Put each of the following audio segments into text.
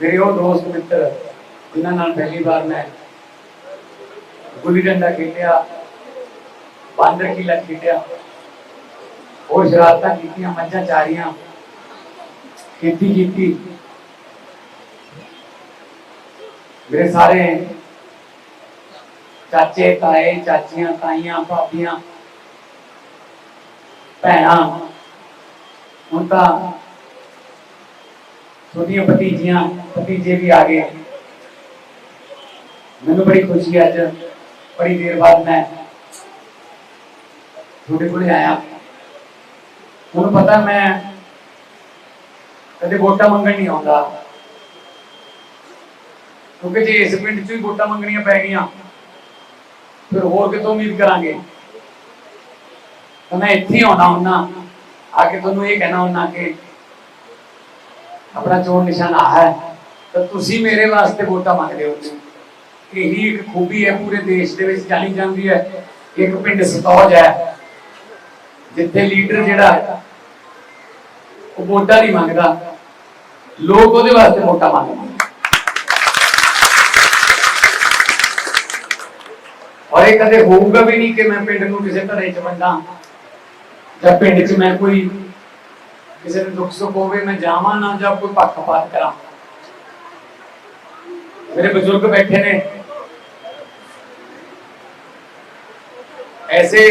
ਮੇਰੇ ਉਹ ਦੋਸਤ ਮਿੱਤਰ, ਜਿਨ੍ਹਾਂ ਨਾਲ ਪਹਿਲੀ ਵਾਰ ਮੈਂ ਗੁੱਲੀ ਡੰਡਾ ਖੇਡਿਆ ਬਾਂਦਰ ਕੀਲਾ ਖੇਡਿਆ, ਹੋਰ ਸ਼ਰਾਰਤਾਂ ਕੀਤੀਆਂ, ਮੱਝਾਂ ਚਾਰੀਆਂ, ਖੇਤੀ ਕੀਤੀ। ਮੇਰੇ ਸਾਰੇ ਚਾਚੇ, ਤਾਏ, ਚਾਚੀਆਂ, ਤਾਈਆਂ, ਭਾਬੀਆਂ, ਭੈਣਾਂ, ਹੁਣ ਤਾਂ ਛੋਟੀਆਂ ਭਤੀਜੀਆਂ, ਭਤੀਜੇ ਵੀ ਆ ਗਏ। ਮੈਨੂੰ ਬੜੀ ਖੁਸ਼ੀ ਹੈ ਅੱਜ, ਬੜੀ ਦੇਰ ਬਾਅਦ ਮੈਂ ਤੁਹਾਡੇ ਕੋਲੇ ਆਇਆ। ਤੁਹਾਨੂੰ ਪਤਾ ਮੈਂ ਕਦੇ ਵੋਟਾਂ ਮੰਗਣ ਨਹੀਂ ਆਉਂਦਾ। ਕਿਉਂਕਿ ਜੇ ਇਸ ਪਿੰਡ 'ਚ ਹੀ ਵੋਟਾਂ ਮੰਗਣੀਆਂ ਪੈ ਗਈਆਂ, ਫਿਰ ਹੋਰ ਕਿਤੋਂ ਉਮੀਦ ਕਰਾਂਗੇ? ਤਾਂ ਮੈਂ ਇੱਥੇ ਹੀ ਆਉਣਾ ਹੁੰਨਾ ਆ ਕੇ ਤੁਹਾਨੂੰ ਇਹ ਕਹਿਣਾ ਹੁੰਨਾ ਕਿ ਆਪਣਾ ਚੋਣ ਨਿਸ਼ਾਨ ਆ ਹੈ ਤਾਂ ਤੁਸੀਂ ਮੇਰੇ ਵਾਸਤੇ ਵੋਟਾਂ ਮੰਗਦੇ ਹੋ ਇਹੀ ਇੱਕ ਖੂਬੀ ਹੈ ਪੂਰੇ ਦੇਸ਼ ਦੇ ਵਿੱਚ ਜਾਣੀ ਜਾਂਦੀ ਹੈ ਇੱਕ ਪਿੰਡ ਸਤੌਜ ਹੈ ਜਿੱਥੇ ਲੀਡਰ ਜਿਹੜਾ ਉਹ ਵੋਟਾਂ ਨਹੀਂ ਮੰਗਦਾ ਲੋਕ ਉਹਦੇ ਵਾਸਤੇ ਵੋਟਾਂ ਮੰਗਦੇ ਨੇ ਔਰ ਇਹ ਕਦੇ ਹੋਊਗਾ ਵੀ ਨਹੀਂ ਕਿ ਮੈਂ ਪਿੰਡ ਨੂੰ ਕਿਸੇ ਤਰ੍ਹਾਂ ਚ ਵੰਡਾਂ ਜਾਂ ਪਿੰਡ 'ਚ ਮੈਂ ਕੋਈ ਕਿਸੇ ਨੂੰ ਦੁੱਖ ਸੁੱਖ ਹੋਵੇ ਮੈਂ ਜਾਵਾਂ ਨਾ ਜਾਂ ਕੋਈ ਪੱਖਪਾਤ ਕਰਾਂ ਮੇਰੇ ਬਜ਼ੁਰਗ ਬੈਠੇ ਨੇ ਐਸੇ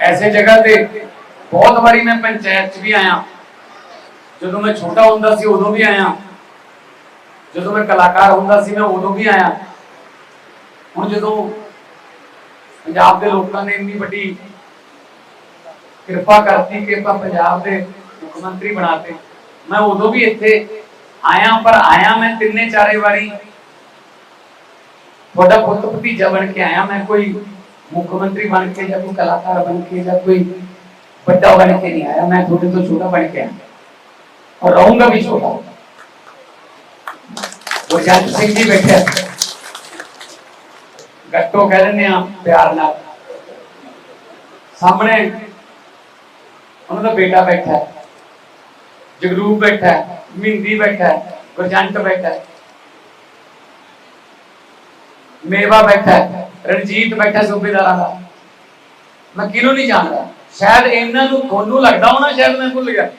ਐਸੇ ਜਗ੍ਹਾ ਤੇ ਬਹੁਤ ਵਾਰੀ ਮੈਂ ਪੰਚਾਇਤ 'ਚ ਵੀ ਆਇਆ ਜਦੋਂ ਮੈਂ ਛੋਟਾ ਹੁੰਦਾ ਸੀ ਉਦੋਂ ਵੀ ਆਇਆ ਜਦੋਂ ਮੈਂ ਕਲਾਕਾਰ ਹੁੰਦਾ ਸੀ ਮੈਂ ਉਦੋਂ ਵੀ ਆਇਆ ਹੁਣ ਜਦੋਂ ਪੰਜਾਬ ਦੇ ਲੋਕਾਂ ਨੇ ਇੰਨੀ ਵੱਡੀ ਕਿਰਪਾ ਕਰਤੀ ਕਿ ਆਪਾਂ ਪੰਜਾਬ ਦੇ ਮੁੱਖ ਮੰਤਰੀ ਬਣਾਤੇ। ਮੈਂ ਉਦੋਂ ਵੀ ਇੱਥੇ ਆਇਆ, ਪਰ ਆਇਆ ਮੈਂ ਤਿੰਨੇ ਚਾਰੇ ਵਾਰੀ। ਤੁਹਾਡਾ ਪੁੱਤ ਭਤੀਜਾ ਬਣ ਕੇ ਆਇਆ, ਮੈਂ ਕੋਈ ਮੁੱਖ ਮੰਤਰੀ ਬਣ ਕੇ ਜਾਂ ਕੋਈ ਕਲਾਕਾਰ ਬਣ ਕੇ ਜਾਂ ਕੋਈ ਵੱਡਾ ਬਣ ਕੇ ਨਹੀਂ ਆਇਆ, ਮੈਂ ਤੁਹਾਡੇ ਤੋਂ ਛੋਟਾ ਬਣ ਕੇ ਆਇਆ। ਔਰ ਰਹੂੰਗਾ ਵੀ ਛੋਟਾ। ਗੁਰਜੰਟ ਸਿੰਘ ਜੀ ਬੈਠੇ ਆ। ਗੱਟੋ ਕਹਿ ਦਿੰਦੇ ਆ ਪਿਆਰ ਨਾਲ। ਸਾਹਮਣੇ ਉਹਨਾਂ ਦਾ ਬੇਟਾ ਬੈਠਾ ਹੈ। ਜਗਰੂਪ ਬੈਠਾ ਹੈ ਮਿੰਦੀ ਬੈਠਾ ਹੈ, ਗੁਰਜੰਟ ਬੈਠਾ ਹੈ। ਮੇਵਾ ਬੈਠਾ ਹੈ, ਰਣਜੀਤ ਬੈਠਾ ਸੂਬੇਦਾਰਾਂ ਦਾ। ਮੈਂ ਕਿਹਨੂੰ ਨਹੀਂ ਜਾਣਦਾ? ਸ਼ਾਇਦ ਇਹਨਾਂ ਨੂੰ ਤੁਹਾਨੂੰ ਲੱਗਦਾ ਹੋਣਾ, ਸ਼ਾਇਦ ਮੈਂ ਭੁੱਲ ਗਿਆ।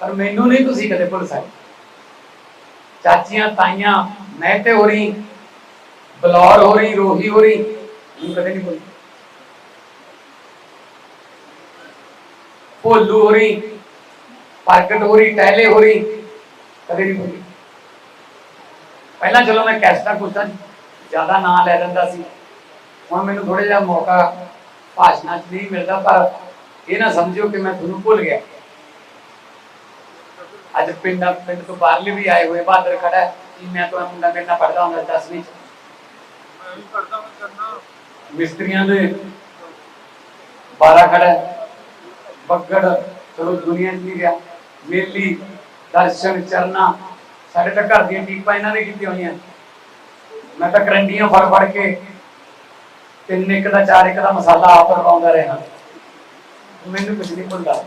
ਪਰ ਮੈਨੂੰ ਨਹੀਂ ਤੁਸੀਂ ਕਦੇ ਭੁੱਲ ਸਕਦੇ। ਚਾਚੀਆਂ, ਤਾਈਆਂ, ਮੈਂ ਤੇ ਹੋ ਰਹੀ, ਬਲੌਰ ਹੋ ਰਹੀ, ਰੋਹੀ ਹੋ ਰਹੀ, ਮੈਨੂੰ ਕਦੇ ਨਹੀਂ ਭੁੱਲੀ ਭੋਲੂ ਹੋ ਰਹੀ ਪ੍ਰਗਟ ਹੋ ਰਹੀ ਟਹਿਲੇ ਹੋ ਰਹੀ ਕਦੇ ਨਹੀਂ ਭੁੱਲੀ। ਪਹਿਲਾਂ ਚਲੋ ਮੈਂ ਕੈਸਟਾ ਕੁਛ ਜ਼ਿਆਦਾ ਨਾਂ ਲੈ ਲੈਂਦਾ ਸੀ। ਹੁਣ ਮੈਨੂੰ ਥੋੜਾ ਜਿਹਾ ਮੌਕਾ ਭਾਸ਼ਣਾਂ 'ਚ ਨਹੀਂ ਮਿਲਦਾ ਪਰ ਇਹ ਨਾ ਸਮਝਿਓ ਕਿ ਮੈਂ ਤੁਹਾਨੂੰ ਭੁੱਲ ਗਿਆ। ਅੱਜ ਪਿੰਡ ਪਿੰਡ ਤੋਂ ਬਾਹਰਲੇ ਵੀ ਆਏ ਹੋਏ ਬਹਾਦਰ ਖੜਾ ਜੀ ਮੈਂ ਤਾਂ ਮੁੰਡਾ ਮੇਰੇ ਨਾਲ ਪੜਦਾ ਹੁੰਦਾ 10ਵੀਂ ਚ? ਮੈਂ ਵੀ ਕਰਦਾ ਹਾਂ ਕਰਨਾ। ਮਿਸਤਰੀਆਂ ਦੇ 12 ਖੜਾ ਬੱਗੜ, ਚਲੋ ਦੁਨੀਆ 'ਚ ਨਹੀਂ ਗਿਆ। ਮੇਲੀ, ਦਰਸ਼ਨ, ਚਰਨਾ, ਸਾਡੇ ਤਾਂ ਘਰ ਦੀਆਂ ਟੀਪਾਂ ਇਹਨਾਂ ਨੇ ਕੀਤੀਆਂ ਹੋਈਆਂ। ਮੈਂ ਤਾਂ ਕਰੰਡੀਆਂ ਫੜ ਫੜ ਕੇ ਤਿੰਨ ਇੱਕ ਦਾ, ਚਾਰ ਇੱਕ ਦਾ ਮਸਾਲਾ ਆਪ ਲਗਾਉਂਦਾ ਰਿਹਾ। ਮੈਨੂੰ ਕੁਝ ਨਹੀਂ ਭੁੱਲਦਾ।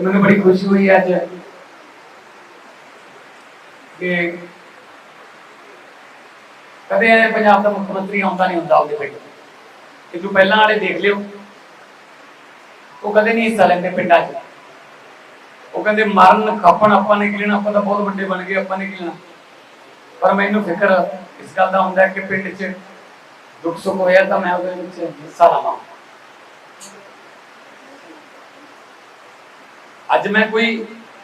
ਮੈਨੂੰ ਬੜੀ ਖੁਸ਼ੀ ਹੋਈ ਅੱਜ ਕਿ ਕਦੇ ਪੰਜਾਬ ਦਾ ਮੁੱਖ ਮੰਤਰੀ ਆਉਂਦਾ ਨਹੀਂ ਹੁੰਦਾ ਉਹਦੇ ਪਿੰਡ। ਇਹ ਤੋਂ ਪਹਿਲਾਂ ਵਾਲੇ ਦੇਖ ਲਿਓ। ਉਹ ਕਦੇ ਨਹੀਂ ਹਿੱਸਾ ਲੈਂਦੇ ਪਿੰਡਾਂ 'ਚ। ਉਹ ਕਹਿੰਦੇ ਮਰਨ, ਖਪਣ, ਆਪਾਂ ਨੇ ਕਿਲਣਾ ਆਪਾਂ ਤਾਂ ਬਹੁਤ ਵੱਡੇ ਬਣ ਗਏ, ਆਪਾਂ ਨੇ ਕਿਲਣਾ ਪਰ ਮੈਨੂੰ ਫਿਕਰ ਇਸ ਗੱਲ ਦਾ ਹੁੰਦਾ ਕਿ ਪਿੰਡ 'ਚ ਦੁੱਖ ਸੁੱਖ ਹੋਇਆ ਤਾਂ ਮੈਂ ਉਹਦੇ ਵਿੱਚ ਹਿੱਸਾ ਲਵਾਂ। ਅੱਜ ਮੈਂ ਕੋਈ,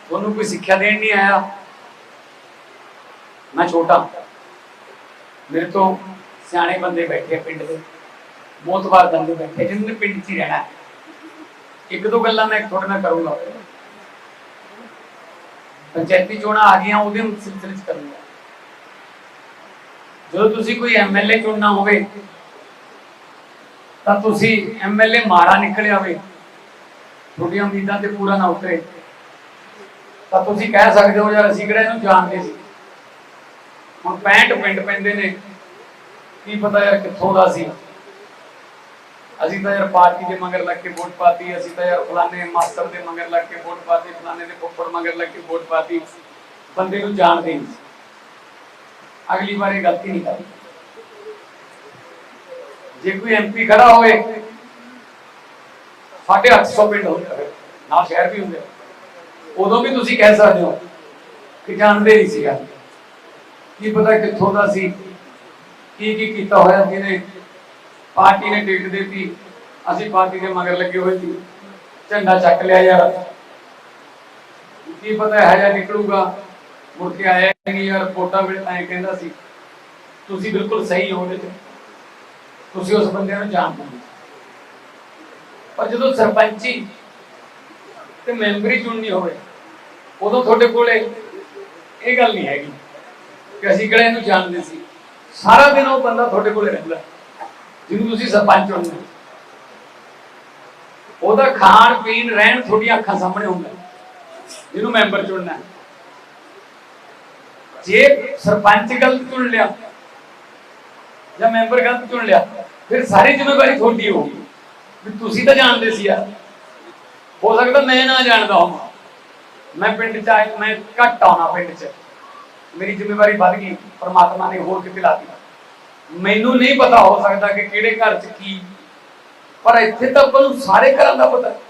ਤੁਹਾਨੂੰ ਕੋਈ ਸਿੱਖਿਆ ਦੇਣ ਨਹੀਂ ਆਇਆ। ਮੈਂ ਛੋਟਾ। ਮੇਰੇ ਤੋਂ ਸਿਆਣੇ ਬੰਦੇ ਬੈਠੇ ਆ ਪਿੰਡ ਦੇ। ਮੋਤਬਾਰ ਬੰਦੇ ਬੈਠੇ ਜਿਨ੍ਹਾਂ ਨੇ ਪਿੰਡ 'ਚ ਹੀ ਰਹਿਣਾ। ਇੱਕ ਦੋ ਗੱਲਾਂ ਮੈਂ ਤੁਹਾਡੇ ਨਾਲ ਕਰੂੰਗਾ। ਪੰਚਾਇਤੀ ਚੋਣਾਂ ਆ ਗਈਆਂ, ਉਹਦੇ ਸਿਲਸਿਲੇ 'ਚ ਕਰੂੰਗਾ। ਜਦੋਂ ਤੁਸੀਂ ਕੋਈ ਐਮਐਲਏ ਚੁਣਨਾ ਹੋਵੇ, ਤਾਂ ਤੁਸੀਂ ਐਮਐਲਏ ਮਾੜਾ ਨਿਕਲਿਆ ਹੋਵੇ, ਤੁਹਾਡੀਆਂ ਉਮੀਦਾਂ ਤੇ ਪੂਰਾ ਨਾ ਉਤਰੇ। ਤਾਂ ਤੁਸੀਂ ਕਹਿ ਸਕਦੇ ਹੋ, ਯਾਰ ਅਸੀਂ ਕਿਹੜਾ ਇਹਨੂੰ ਜਾਣਦੇ ਸੀ? ਹੁਣ 65 ਪਿੰਡ ਪੈਂਦੇ ਨੇ, ਕੀ ਪਤਾ ਯਾਰ ਕਿੱਥੋਂ ਦਾ ਸੀ। ਅਸੀਂ ਤਾਂ ਯਾਰ ਪਾਰਟੀ ਦੇ ਮਗਰ ਲੱਗ ਕੇ ਵੋਟ ਪਾਤੀ, ਅਸੀਂ ਤਾਂ ਯਾਰ ਫਲਾਣੇ ਮਾਸਟਰ ਦੇ ਮਗਰ ਲੱਗ ਕੇ ਵੋਟ ਪਾਤੀ, ਫਲਾਣੇ ਦੇ ਫੁੱਫੜ ਮਗਰ ਲੱਗ ਕੇ ਵੋਟ ਪਾਤੀ। ਬੰਦੇ ਨੂੰ ਜਾਣਦੇ ਨਹੀਂ। ਅਗਲੀ ਵਾਰ ਇਹ ਗਲਤੀ ਨਹੀਂ ਕਰਨੀ। ਜੇ ਕੋਈ ਐਮਪੀ ਖੜਾ ਹੋਏ ਸਾਡੇ 800 ਪਿੰਡ ਹੁੰਦੇ ਨਾਲ ਸ਼ਹਿਰ ਵੀ ਹੁੰਦੇ। ਉਦੋਂ ਵੀ ਤੁਸੀਂ ਕਹਿ ਸਕਦੇ ਹੋ ਕਿ ਜਾਣਦੇ ਨਹੀਂ ਸੀਗਾ। ਕੀ ਪਤਾ ਕਿੱਥੋਂ ਦਾ ਸੀ, ਕੀ ਕੀ ਕੀਤਾ ਹੋਇਆ ਜਿਹਨੇ ਪਾਰਟੀ ਨੇ ਟਿਕਟ ਦਿੱਤੀ, ਅਸੀਂ ਪਾਰਟੀ ਦੇ ਮਗਰ ਲੱਗੇ ਹੋਏ ਸੀ। ਝੰਡਾ ਚੱਕ ਲਿਆ ਯਾਰ। ਕੀ ਪਤਾ ਹੈ ਜਾਂ ਨਿਕਲੂਗਾ? ਮੁੜ ਕੇ ਆਇਆ ਨਹੀਂ ਯਾਰ ਰਿਪੋਰਟਾਂ ਵਿੱਚ ਐਂ ਕਹਿੰਦਾ ਸੀ, ਤੁਸੀਂ ਬਿਲਕੁਲ ਸਹੀ ਹੋ ਉਹਦੇ ਤੁਸੀਂ ਉਸ ਬੰਦੇ ਨੂੰ ਜਾਣਦੇ ਹੋ ਪਰ ਜਦੋਂ ਸਰਪੰਚੀ ਤੇ ਮੈਂਬਰੀ ਚੁਣਨੀ ਹੋਵੇ, ਉਦੋਂ ਤੁਹਾਡੇ ਕੋਲੇ ਇਹ ਗੱਲ ਨਹੀਂ ਹੈਗੀ ਕਿ ਅਸੀਂ ਕਿਹੜਾ ਇਹਨੂੰ ਜਾਣਦੇ ਸੀ। ਸਾਰਾ ਦਿਨ ਉਹ ਬੰਦਾ ਤੁਹਾਡੇ ਕੋਲੇ ਰਹਿੰਦਾ। ਜਿਹਨੂੰ ਤੁਸੀਂ ਸਰਪੰਚ ਚੁਣਦੇ ਉਹਦਾ ਖਾਣ ਪੀਣ, ਰਹਿਣ ਤੁਹਾਡੀਆਂ ਅੱਖਾਂ ਸਾਹਮਣੇ ਹੁੰਦਾ ਜਿਹਨੂੰ ਮੈਂਬਰ ਚੁਣਨਾ ਜੇ ਸਰਪੰਚ ਗਲਤ ਚੁਣ ਲਿਆ ਜਾਂ ਮੈਂਬਰ ਗਲਤ ਚੁਣ ਲਿਆ, ਫਿਰ ਸਾਰੀ ਜ਼ਿੰਮੇਵਾਰੀ ਤੁਹਾਡੀ ਹੋਊਗੀ। ਵੀ ਤੁਸੀਂ ਤਾਂ ਜਾਣਦੇ ਸੀ ਯਾਰ। ਹੋ ਸਕਦਾ ਮੈਂ ਨਾ ਜਾਣਦਾ ਹਾਂ ਮੈਂ ਪਿੰਡ ਚ ਆਇਆ, ਮੈਂ ਘੱਟ ਆਉਣਾ ਪਿੰਡ ਚ। ਮੇਰੀ ਜ਼ਿੰਮੇਵਾਰੀ ਵੱਧ ਗਈ। ਪਰਮਾਤਮਾ ਨੇ ਹੋਰ ਕਿਤੇ ਲਾਤੀ ਮੈਨੂੰ ਨਹੀਂ ਪਤਾ ਹੋ ਸਕਦਾ ਕਿ ਕਿਹੜੇ ਘਰ ਚ ਕੀ। ਪਰ ਇੱਥੇ ਤਾਂ ਆਪਾਂ ਨੂੰ ਸਾਰੇ ਘਰਾਂ ਦਾ ਪਤਾ। ਹੈ।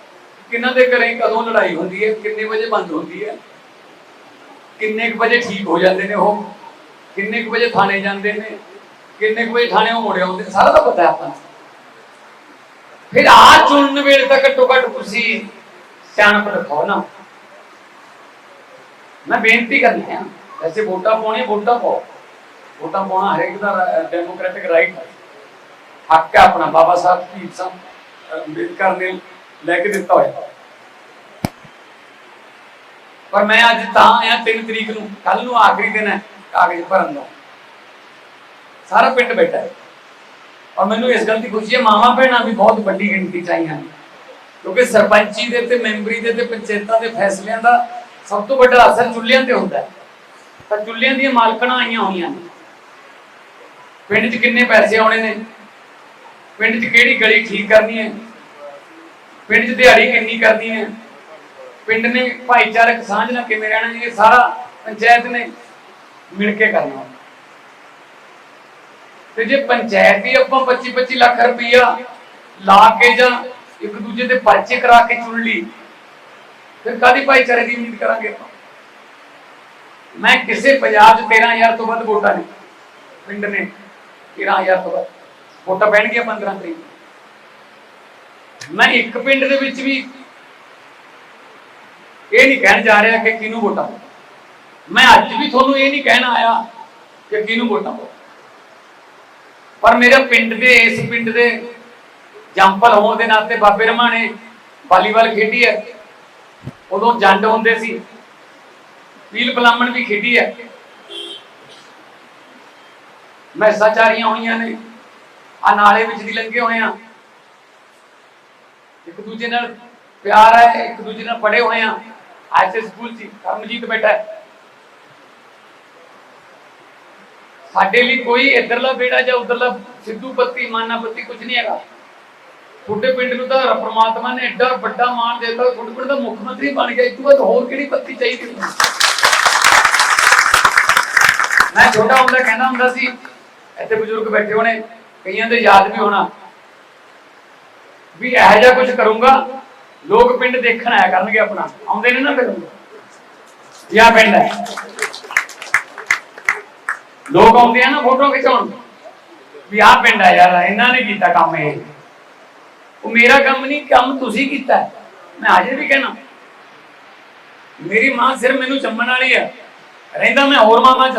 ਕਿਹਨਾਂ ਦੇ ਘਰੇ ਕਦੋਂ ਲੜਾਈ ਹੁੰਦੀ ਹੈ, ਕਿੰਨੇ ਵਜੇ ਬੰਦ ਹੁੰਦੀ ਹੈ, ਕਿੰਨੇ ਕੁ ਵਜੇ ਠੀਕ ਹੋ ਜਾਂਦੇ ਨੇ ਉਹ, ਕਿੰਨੇ ਕੁ ਵਜੇ ਥਾਣੇ ਜਾਂਦੇ ਨੇ, ਕਿੰਨੇ ਕੁ ਵਜੇ ਥਾਣੇ ਉਹ ਮੁੜ ਆਉਂਦੇ, ਸਾਰਾ ਤਾਂ ਪਤਾ ਹੈ ਆਪਾਂ ਨੂੰ। ਫਿਰ ਆ ਚੁਣਨ ਵੇਲੇ ਤਾਂ ਘੱਟੋ ਘੱਟ ਤੁਸੀਂ ਸਿਆਣਪ ਰੱਖੋ ਨਾ। ਮੈਂ ਬੇਨਤੀ ਕਰਨੀ ਹੈ ਐਸੇ ਵੋਟਾਂ ਪਾਉਣੀ ਵੋਟਾਂ ਪਾਓ। ਵੋਟਾਂ ਪਾਉਣਾ ਹਰੇਕ ਦਾ ਡੈਮੋਕ੍ਰੈਟਿਕ ਰਾਈਟ ਹੈ। ਹੱਕ ਹੈ ਆਪਣਾ, ਬਾਬਾ ਸਾਹਿਬ ਦੀ ਸੰ ਅੰਬੇਦਕਰ ਨੇ ਲੈ ਕੇ ਦਿੱਤਾ ਹੋਇਆ। ਪਰ ਮੈਂ ਅੱਜ ਤਾਂ ਆਇਆ 3 ਤਰੀਕ ਨੂੰ ਕੱਲ ਨੂੰ ਆਖਰੀ ਦਿਨ ਹੈ, ਕਾਗਜ਼ ਭਰਨ ਦਾ। ਸਾਰਾ ਪਿੰਡ ਬੈਠਾ ਹੈ। ਔਰ ਮੈਨੂੰ ਇਸ ਗੱਲ ਦੀ ਖੁਸ਼ੀ ਹੈ, ਮਾਵਾਂ ਭੈਣਾਂ ਵੀ ਬਹੁਤ ਵੱਡੀ ਗਿਣਤੀ ਚ ਆਈਆਂ ਕਿਉਂਕਿ ਸਰਪੰਚੀ ਦੇ ਤੇ ਮੈਂਬਰੀ ਦੇ ਤੇ ਪੰਚਾਇਤਾਂ ਦੇ ਫੈਸਲਿਆਂ ਦਾ ਸਭ ਤੋਂ ਵੱਡਾ ਅਸਰ ਚੁੱਲ੍ਹਿਆਂ ਤੇ ਹੁੰਦਾ ਹੈ। ਤਾਂ ਚੁੱਲ੍ਹਿਆਂ ਦੀਆਂ ਮਾਲਕਣਾਂ ਆਈਆਂ ਹੋਈਆਂ ਨੇ। ਪਿੰਡ 'ਚ ਕਿੰਨੇ ਪੈਸੇ ਆਉਣੇ ਨੇ? ਪਿੰਡ 'ਚ ਕਿਹੜੀ ਗਲੀ ਠੀਕ ਕਰਨੀ ਹੈ? ਪਿੰਡ 'ਚ ਦਿਹਾੜੀ ਕਿੰਨੀ ਕਰਨੀ ਹੈ? ਪਿੰਡ ਨੇ ਭਾਈਚਾਰਕ ਸਾਂਝ ਨਾਲ ਕਿਵੇਂ ਰਹਿਣਾ ਇਹ ਸਾਰਾ ਪੰਚਾਇਤ ਨੇ ਮਿਲ ਕੇ ਕਰਨਾ। ਤੇ ਜੇ ਪੰਚਾਇਤ ਹੀ ਆਪਾਂ 25 25 ਲੱਖ ਰੁਪਈਆ ਲਾ ਕੇ ਜਾਂ ਇੱਕ ਦੂਜੇ ਦੇ ਪਰਚੇ ਕਰਾ ਕੇ ਚੁਣ ਲਈ, ਫਿਰ ਕਾਦੀ ਭਾਈਚਾਰੇ ਦੀ ਉਮੀਦ ਕਰਾਂਗੇ ਆਪਾਂ? ਮੈਂ ਕਿਸੇ ਪੰਜਾਬ 'ਚ 13000 ਤੋਂ ਵੱਧ ਵੋਟਾਂ ਨੇ ਪਿੰਡ ਨੇ। 13000 ਤੋਂ ਵੱਧ ਵੋਟਾਂ ਪੈਣਗੀਆਂ 15 ਤਰੀਕ ਮੈਂ ਇੱਕ ਪਿੰਡ ਦੇ ਵਿੱਚ ਵੀ ਇਹ ਨਹੀਂ ਕਹਿਣ ਜਾ ਰਿਹਾ ਕਿ ਕਿਹਨੂੰ ਵੋਟਾਂ ਪਾਓ ਮੈਂ ਅੱਜ ਵੀ ਤੁਹਾਨੂੰ ਇਹ ਨਹੀਂ ਕਹਿਣ ਆਇਆ ਕਿ ਕਿਹਨੂੰ ਵੋਟਾਂ ਪਾਓ ਪਰ ਮੇਰੇ ਪਿੰਡ ਦੇ, ਇਸ ਪਿੰਡ ਦੇ ਜੰਪਲ ਹੋਣ ਦੇ ਨਾਤੇ ਬਾਬੇ ਰਮਾਣੇ ਵਾਲੀਬਾਲ ਖੇਡੀ ਹੈ। ਉਦੋਂ ਜੰਡ ਹੁੰਦੇ ਸੀ। ਪੀਲ ਬਲਾਮਣ ਵੀ ਖੇਡੀ ਹੈ। ਮੈਸਾਂ ਚਾਰੀਆਂ ਹੋਈਆਂ ਨੇ। ਆ ਨਾਲੇ ਵਿੱਚ ਦੀ ਲੰਘੇ ਹੋਏ ਆ। ਇੱਕ ਦੂਜੇ ਨਾਲ ਪਿਆਰ ਹੈ, ਇੱਕ ਦੂਜੇ ਨਾਲ ਪੜੇ ਹੋਏ ਆ। ਐਸੇ ਸਕੂਲ ਚ ਕਰਮਜੀਤ ਬੈਠਾ ਸਾਡੇ ਲਈ ਕੋਈ ਇਧਰਲਾ ਬੇੜਾ ਜਾਂ ਉਧਰਲਾ ਸਿੱਧੂ ਪੱਤੀ ਮਾਨਾ ਪੱਤੀ ਕੁਝ ਨਹੀਂ ਹੈਗਾ। ਤੁਹਾਡੇ ਪਿੰਡ ਨੂੰ ਤਾਂ ਪ੍ਰਮਾਤਮਾ ਨੇ ਐਡਾ ਵੱਡਾ ਮਾਣ ਦੇ ਦਿੱਤਾ, ਤੁਹਾਡੇ ਪਿੰਡ ਦਾ ਮੁੱਖ ਮੰਤਰੀ ਬਣ ਗਿਆ। ਇਸ ਤੋਂ ਬਾਅਦ ਹੋਰ ਕਿਹੜੀ ਪੱਤੀ ਚਾਹੀਦੀ? ਮੈਂ ਛੋਟਾ ਹੁੰਦਾ, ਕਹਿੰਦਾ ਹੁੰਦਾ ਸੀ ਇੱਥੇ ਬਜ਼ੁਰਗ ਬੈਠੇ ਹੋਣੇ, ਕਈਆਂ ਦੇ ਯਾਦ ਵੀ ਹੋਣਾ। ਵੀ ਇਹੋ ਜਿਹਾ ਕੁਝ ਕਰੂੰਗਾ, ਲੋਕ ਪਿੰਡ ਦੇਖਣ ਆਇਆ ਕਰਨਗੇ ਆਪਣਾ। ਆਉਂਦੇ ਨੇ ਨਾ ਫਿਰ। ਯਾ ਪਿੰਡ ਹੈ। ਲੋਕ ਆਉਂਦੇ ਆ ਨਾ ਫੋਟੋ ਖਿਚਾਉਣ। ਵੀ ਆਹ ਪਿੰਡ ਆ ਯਾਰ, ਇਹਨਾਂ ਨੇ ਕੀਤਾ ਕੰਮ ਇਹ। ਉਹ ਮੇਰਾ ਕੰਮ ਨਹੀਂ, ਕੰਮ ਤੁਸੀਂ ਕੀਤਾ ਮੈਂ ਅਜੇ ਵੀ ਕਹਿਣਾ। ਮੇਰੀ ਮਾਂ ਸਿਰ ਮੈਨੂੰ ਜੰਮਣ ਵਾਲੀ ਹੈ। ਰਹਿੰਦਾ ਮੈਂ ਹੋਰ ਮਾਮਾ ਚ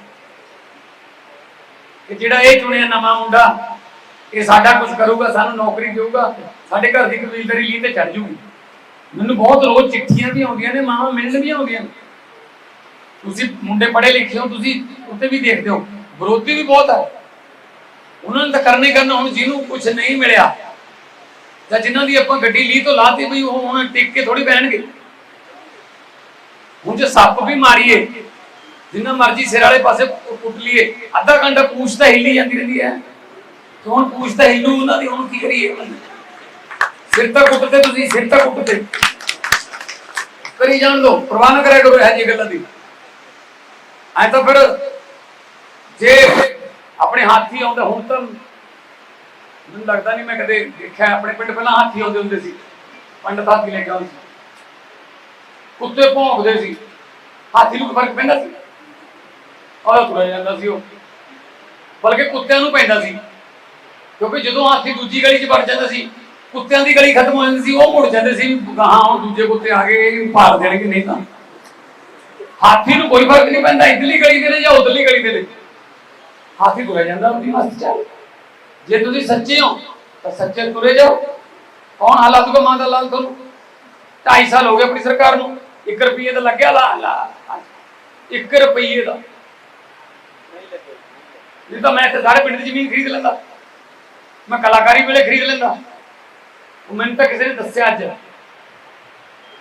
ਕਿ ਜਿਹੜਾ ਇਹ ਚੁਣਿਆ ਨਵਾਂ ਮੁੰਡਾ, ਇਹ ਸਾਡਾ ਕੁਝ ਕਰੂਗਾ, ਸਾਨੂੰ ਨੌਕਰੀ ਦੇਊਗਾ, ਸਾਡੇ ਘਰ ਦੀ ਕਬੀਲਦਾਰੀ ਲਈ ਤੇ ਚੜ ਜੂਗੀ। ਮੈਨੂੰ ਬਹੁਤ ਰੋਜ਼ ਚਿੱਠੀਆਂ ਵੀ ਆਉਂਦੀਆਂ ਨੇ, ਮਾਵਾਂ ਮਿਲਣ ਵੀ ਆਉਂਦੀਆਂ ਨੇ। ਤੁਸੀਂ ਮੁੰਡੇ ਪੜ੍ਹੇ ਲਿਖੇ ਹੋ, ਤੁਸੀਂ ਉੱਤੇ ਵੀ ਦੇਖਦੇ ਹੋ, ਵਿਰੋਧੀ ਵੀ ਬਹੁਤ ਹੈ ਉਹਨਾਂ ਨੇ ਤਾਂ ਕਰਨਾ ਹੀ ਕਰਨਾ, ਹੁਣ ਜਿਹਨੂੰ ਕੁਝ ਨਹੀਂ ਮਿਲਿਆ ਤਾਂ ਜਿਨ੍ਹਾਂ ਦੀ ਆਪਾਂ ਗੱਡੀ ਲਈ ਤੋਂ ਲਾਤੀ ਵੀ ਉਹ ਹੁਣ ਟਿਕ ਕੇ ਥੋੜੀ ਬਹਿਣਗੇ। ਹੁਣ ਜੇ ਸੱਪ ਵੀ ਮਾਰੀਏ ਜਿੰਨਾ ਮਰਜ਼ੀ ਸਿਰ ਵਾਲੇ ਪਾਸੇ ਕੁੱਟ ਲਈਏ। ਅੱਧਾ ਘੰਟਾ ਪੂਛ ਤਾਂ ਹਿੱਲੀ ਜਾਂਦੀ ਰਹਿੰਦੀ ਹੈ। ਤੇ ਹੁਣ ਪੂਛ ਤਾਂ ਹਿੱਲੂ, ਉਹਨਾਂ ਦੀ ਹੁਣ ਕੀ ਕਰੀਏ? ਸਿਰ ਤਾਂ ਕੁੱਟਦੇ ਤੁਸੀਂ, ਸਿਰ ਤਾਂ ਕੁੱਟਦੇ। ਕਰੀ ਜਾਣ ਦੋ ਪ੍ਰਵਾਹ ਨਾ ਕਰਿਆ ਕਰੋ ਇਹ ਜੀ ਗੱਲਾਂ ਦੀ। ਐ ਤਾਂ ਫਿਰ ਜੇ ਆਪਣੇ ਹਾਥੀ ਆਉਂਦੇ ਹੁਣ ਤਾਂ ਮੈਨੂੰ ਲੱਗਦਾ ਨਹੀਂ ਮੈਂ ਕਦੇ ਦੇਖਿਆ, ਆਪਣੇ ਪਿੰਡ ਪਹਿਲਾਂ ਹਾਥੀ ਆਉਂਦੇ ਹੁੰਦੇ ਸੀ। ਪੰਡਤ ਹਾਥੀ ਲੈ ਕੇ ਆਉਂਦੇ ਸੀ। ਕੁੱਤੇ ਭੌਂਕਦੇ ਸੀ। ਹਾਥੀ ਨੂੰ ਫ਼ਰਕ ਪੈਂਦਾ ਸੀ? ਉਹ ਤੁਰ ਜਾਂਦਾ ਸੀ ਉਹ। ਬਲਕਿ ਕੁੱਤਿਆਂ ਨੂੰ ਪੈਂਦਾ ਸੀ। ਕਿਉਂਕਿ ਜਦੋਂ ਹਾਥੀ ਦੂਜੀ ਗਲੀ 'ਚ ਵੜ ਜਾਂਦਾ ਸੀ, ਕੁੱਤਿਆਂ ਦੀ ਗਲੀ ਖਤਮ ਹੋ ਜਾਂਦੀ ਸੀ, ਉਹ ਮੁੜ ਜਾਂਦੇ ਸੀ, ਗਾਹਾਂ ਹੁਣ ਦੂਜੇ ਕੁੱਤੇ ਆ ਗਏ ਇਹਨੂੰ ਦੇਣਗੇ, ਨਹੀਂ ਤਾਂ। ਹਾਥੀ ਨੂੰ ਕੋਈ ਫ਼ਰਕ ਨਹੀਂ ਪੈਂਦਾ, ਇਧਰਲੀ ਗਲੀ ਦੇ ਨੇ ਜਾਂ ਉਧਰਲੀ ਗਲੀ ਦੇ ਨੇ। ਹਾਥੀ ਤੁਰਿਆ ਜਾਂਦਾ ਉਹਦੀ ਮਸਤ ਚੱਲ ਜੇ ਤੁਸੀਂ ਸੱਚੇ ਹੋ, ਤਾਂ ਸੱਚੇ ਤੁਰੇ ਜਾਓ। ਕੌਣ ਹਾਲਾਤ ਕੋ ਮਾਂ ਦਾ ਲਾਲ ਤੁਹਾਨੂੰ? 2.5 ਸਾਲ ਹੋ ਗਏ ਆਪਣੀ ਸਰਕਾਰ ਨੂੰ। 1 ਰੁਪਏ ਦਾ ਲੱਗਿਆ ਲਾ ਲਾ 1 ਰੁਪਏ ਦਾ। ਨਹੀਂ ਤਾਂ ਮੈਂ ਇੱਥੇ ਸਾਰੇ ਪਿੰਡ ਦੀ ਜ਼ਮੀਨ ਖਰੀਦ ਲੈਂਦਾ। ਮੈਂ ਕਲਾਕਾਰੀ ਵੇਲੇ ਖਰੀਦ ਲੈਂਦਾ। ਉਹ ਮੈਨੂੰ ਤਾਂ ਕਿਸੇ ਨੇ ਦੱਸਿਆ ਅੱਜ।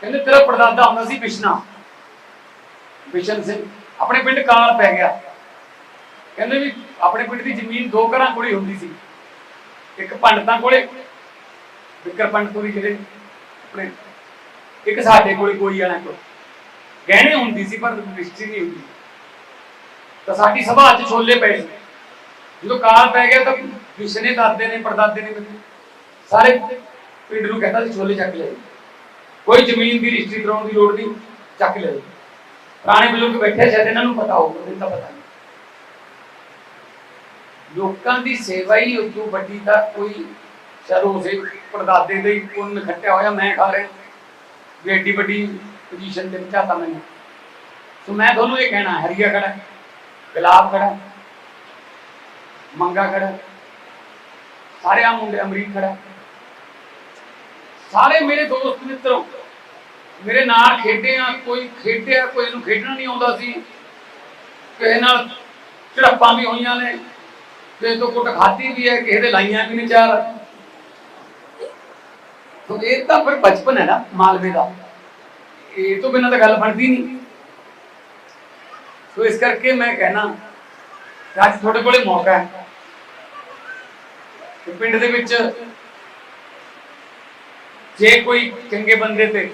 ਕਹਿੰਦੇ ਤੇਰਾ ਪੜਦਾਦਾ ਹੁੰਦਾ ਸੀ ਬਿਸ਼ਨਾ। ਬਿਸ਼ਨ ਸਿੰਘ, ਆਪਣੇ ਪਿੰਡ ਕਾਲ ਪੈ ਗਿਆ। ਕਹਿੰਦੇ ਵੀ ਆਪਣੇ ਪਿੰਡ ਦੀ ਜ਼ਮੀਨ ਦੋ ਘਰਾਂ ਕੋਲੇ ਹੁੰਦੀ ਸੀ। ਇੱਕ ਪੰਡਤਾਂ ਕੋਲੇ, ਵਿਕਰ ਪੰਡਤੂਰੀ ਜਿਹੜੇ ਆਪਣੇ, ਇੱਕ ਸਾਡੇ ਕੋਲੇ, ਕੋਈ ਵਾਲਿਆਂ ਕੋਲ। ਗਹਿਣੇ ਹੁੰਦੀ ਸੀ, ਪਰ ਰਿਸ਼ਤੀ ਨਹੀਂ ਹੁੰਦੀ। ਤਾਂ ਸਾਡੀ ਸਭਾ 'ਚ ਛੋਲੇ ਪਏ ਸੀ। ਜਦੋਂ ਕਾਲ ਪੈ ਗਿਆ ਤਾਂ ਵਿਸ਼ਨੇ ਦਾਦੇ ਨੇ ਪਰਦਾਦੇ ਨੇ ਮੈਨੂੰ। ਸਾਰੇ ਪਿੰਡ ਨੂੰ ਕਹਿੰਦਾ ਸੀ, ਛੋਲੇ ਚੱਕ ਲੈ। ਕੋਈ ਜ਼ਮੀਨ ਦੀ ਰਜਿਸਟਰੀ ਕਰਾਉਣ ਦੀ ਲੋੜ ਨਹੀਂ, ਚੱਕ ਲੈ। ਪੁਰਾਣੇ ਬਜ਼ੁਰਗ ਬੈਠੇ ਸ਼ਾਇਦ ਇਹਨਾਂ ਨੂੰ ਪਤਾ ਹੋਊਗਾ, ਮੈਨੂੰ ਤਾਂ ਪਤਾ ਨਹੀਂ। ਲੋਕਾਂ ਦੀ ਸੇਵਾ ਹੀ ਉਦੋਂ ਵੱਡੀ ਤਾਂ ਕੋਈ ਚਲੋ ਉਸੇ ਪਰਦਾਦੇ ਦੇ ਪੁੰਨ ਖੱਟਿਆ ਹੋਇਆ ਮੈਂ ਖਾ ਰਿਹਾ। ਵੀ ਐਡੀ ਵੱਡੀ ਪੋਜੀਸ਼ਨ ਤੇ ਪਹੁੰਚਾਤਾ ਮੈਨੂੰ ਸੋ ਮੈਂ ਤੁਹਾਨੂੰ ਇਹ ਕਹਿਣਾ, ਹਰੀਆ ਖੜਾ, ਗੁਲਾਬ ਖੜਾ। ਮੰਗਾ ਖੜਾ ਹੈ, ਸਾਰੇ ਆ ਮੁੰਡੇ ਅਮਰੀਕ ਖੜਾ ਸਾਰੇ ਮੇਰੇ ਦੋਸਤ ਮਿੱਤਰੋ ਮੇਰੇ ਨਾਲ ਖੇਡੇ ਆ ਕੋਈ ਖੇਡਿਆ ਕੋਈ ਨੂੰ ਖੇਡਣਾ ਨਹੀਂ ਆਉਂਦਾ ਸੀ। ਕਿਸੇ ਨਾਲ ਝੜਪਾਂ ਵੀ ਹੋਈਆਂ ਨੇ ਕਿਸੇ ਤੋਂ ਕੁੱਟ ਖਾਧੀ ਵੀ ਹੈ ਕਿਸੇ ਦੇ ਲਾਈਆਂ ਵੀ ਨੇ ਚਾਰ। ਤੋ ਇਹ ਤਾਂ ਫਿਰ ਬਚਪਨ ਹੈ ਨਾ ਮਾਲਵੇ ਦਾ। ਇਹ ਤੋਂ ਬਿਨਾਂ ਤਾਂ ਗੱਲ ਬਣਦੀ ਨਹੀਂ। ਸੋ ਇਸ ਕਰਕੇ ਮੈਂ ਕਹਿਣਾ ਅੱਜ ਤੁਹਾਡੇ ਕੋਲੇ ਮੌਕਾ ਹੈ। ਕਿ ਪਿੰਡ ਦੇ ਵਿੱਚ ਜੇ ਕੋਈ ਚੰਗੇ ਬੰਦੇ ਤੇ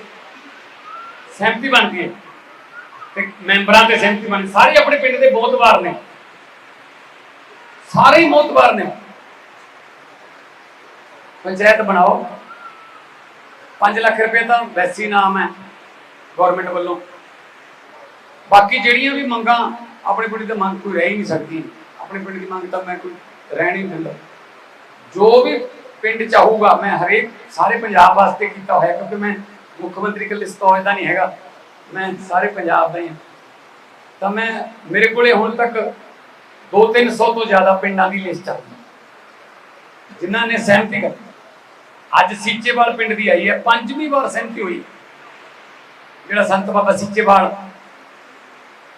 ਸਹਿਮਤੀ ਬਣਦੀ ਹੈ, ਤੇ ਮੈਂਬਰਾਂ ਤੇ ਸਹਿਮਤੀ ਬਣ ਸਾਰੇ ਆਪਣੇ ਪਿੰਡ ਦੇ ਬਹੁਤ ਵਾਰ ਨੇ। ਸਾਰੇ ਹੀ ਵਾਰ ਨੇ। ਪੰਚਾਇਤ ਬਣਾਓ। 5 ਲੱਖ ਰੁਪਏ ਤਾਂ ਵੈਸੀ ਨਾਮ ਹੈ ਗਵਰਨਮੈਂਟ ਵੱਲੋਂ। ਬਾਕੀ ਜਿਹੜੀਆਂ ਵੀ ਮੰਗਾਂ, ਆਪਣੇ ਪਿੰਡ ਦੀ ਮੰਗ ਕੋਈ ਰਹਿ ਹੀ ਨਹੀਂ ਸਕਦੀ। ਆਪਣੇ ਪਿੰਡ ਦੀ ਮੰਗ ਤਾਂ ਮੈਂ ਕੋਈ ਰਹਿ ਨਹੀਂ ਦਿੰਦਾ। ਜੋ ਵੀ ਪਿੰਡ ਚਾਹੂਗਾ ਮੈਂ ਹਰੇਕ ਸਾਰੇ ਪੰਜਾਬ ਵਾਸਤੇ ਕੀਤਾ ਹੋਇਆ, ਕਿਉਂਕਿ ਮੈਂ ਮੁੱਖ ਮੰਤਰੀ ਕੋਲ ਲਿਸਟ ਹੋਇਆ ਤਾਂ ਨਹੀਂ ਹੈਗਾ। ਮੈਂ ਸਾਰੇ ਪੰਜਾਬ ਦਾ ਹੀ ਹਾਂ। ਤਾਂ ਮੈਂ, ਮੇਰੇ ਕੋਲੇ ਹੁਣ ਤੱਕ 2-300 ਤੋਂ ਜ਼ਿਆਦਾ ਪਿੰਡਾਂ ਦੀ ਲਿਸਟ ਆ ਜਿਨ੍ਹਾਂ ਨੇ ਸਹਿਮਤੀ ਕਰ ਅੱਜ ਸੀਚੇਵਾਲ ਪਿੰਡ ਦੀ ਆਈ ਹੈ, ਪੰਜਵੀਂ ਵਾਰ ਸਹਿਮਤੀ ਹੋਈ। ਜਿਹੜਾ ਸੰਤ ਬਾਬਾ ਸੀਚੇਵਾਲ,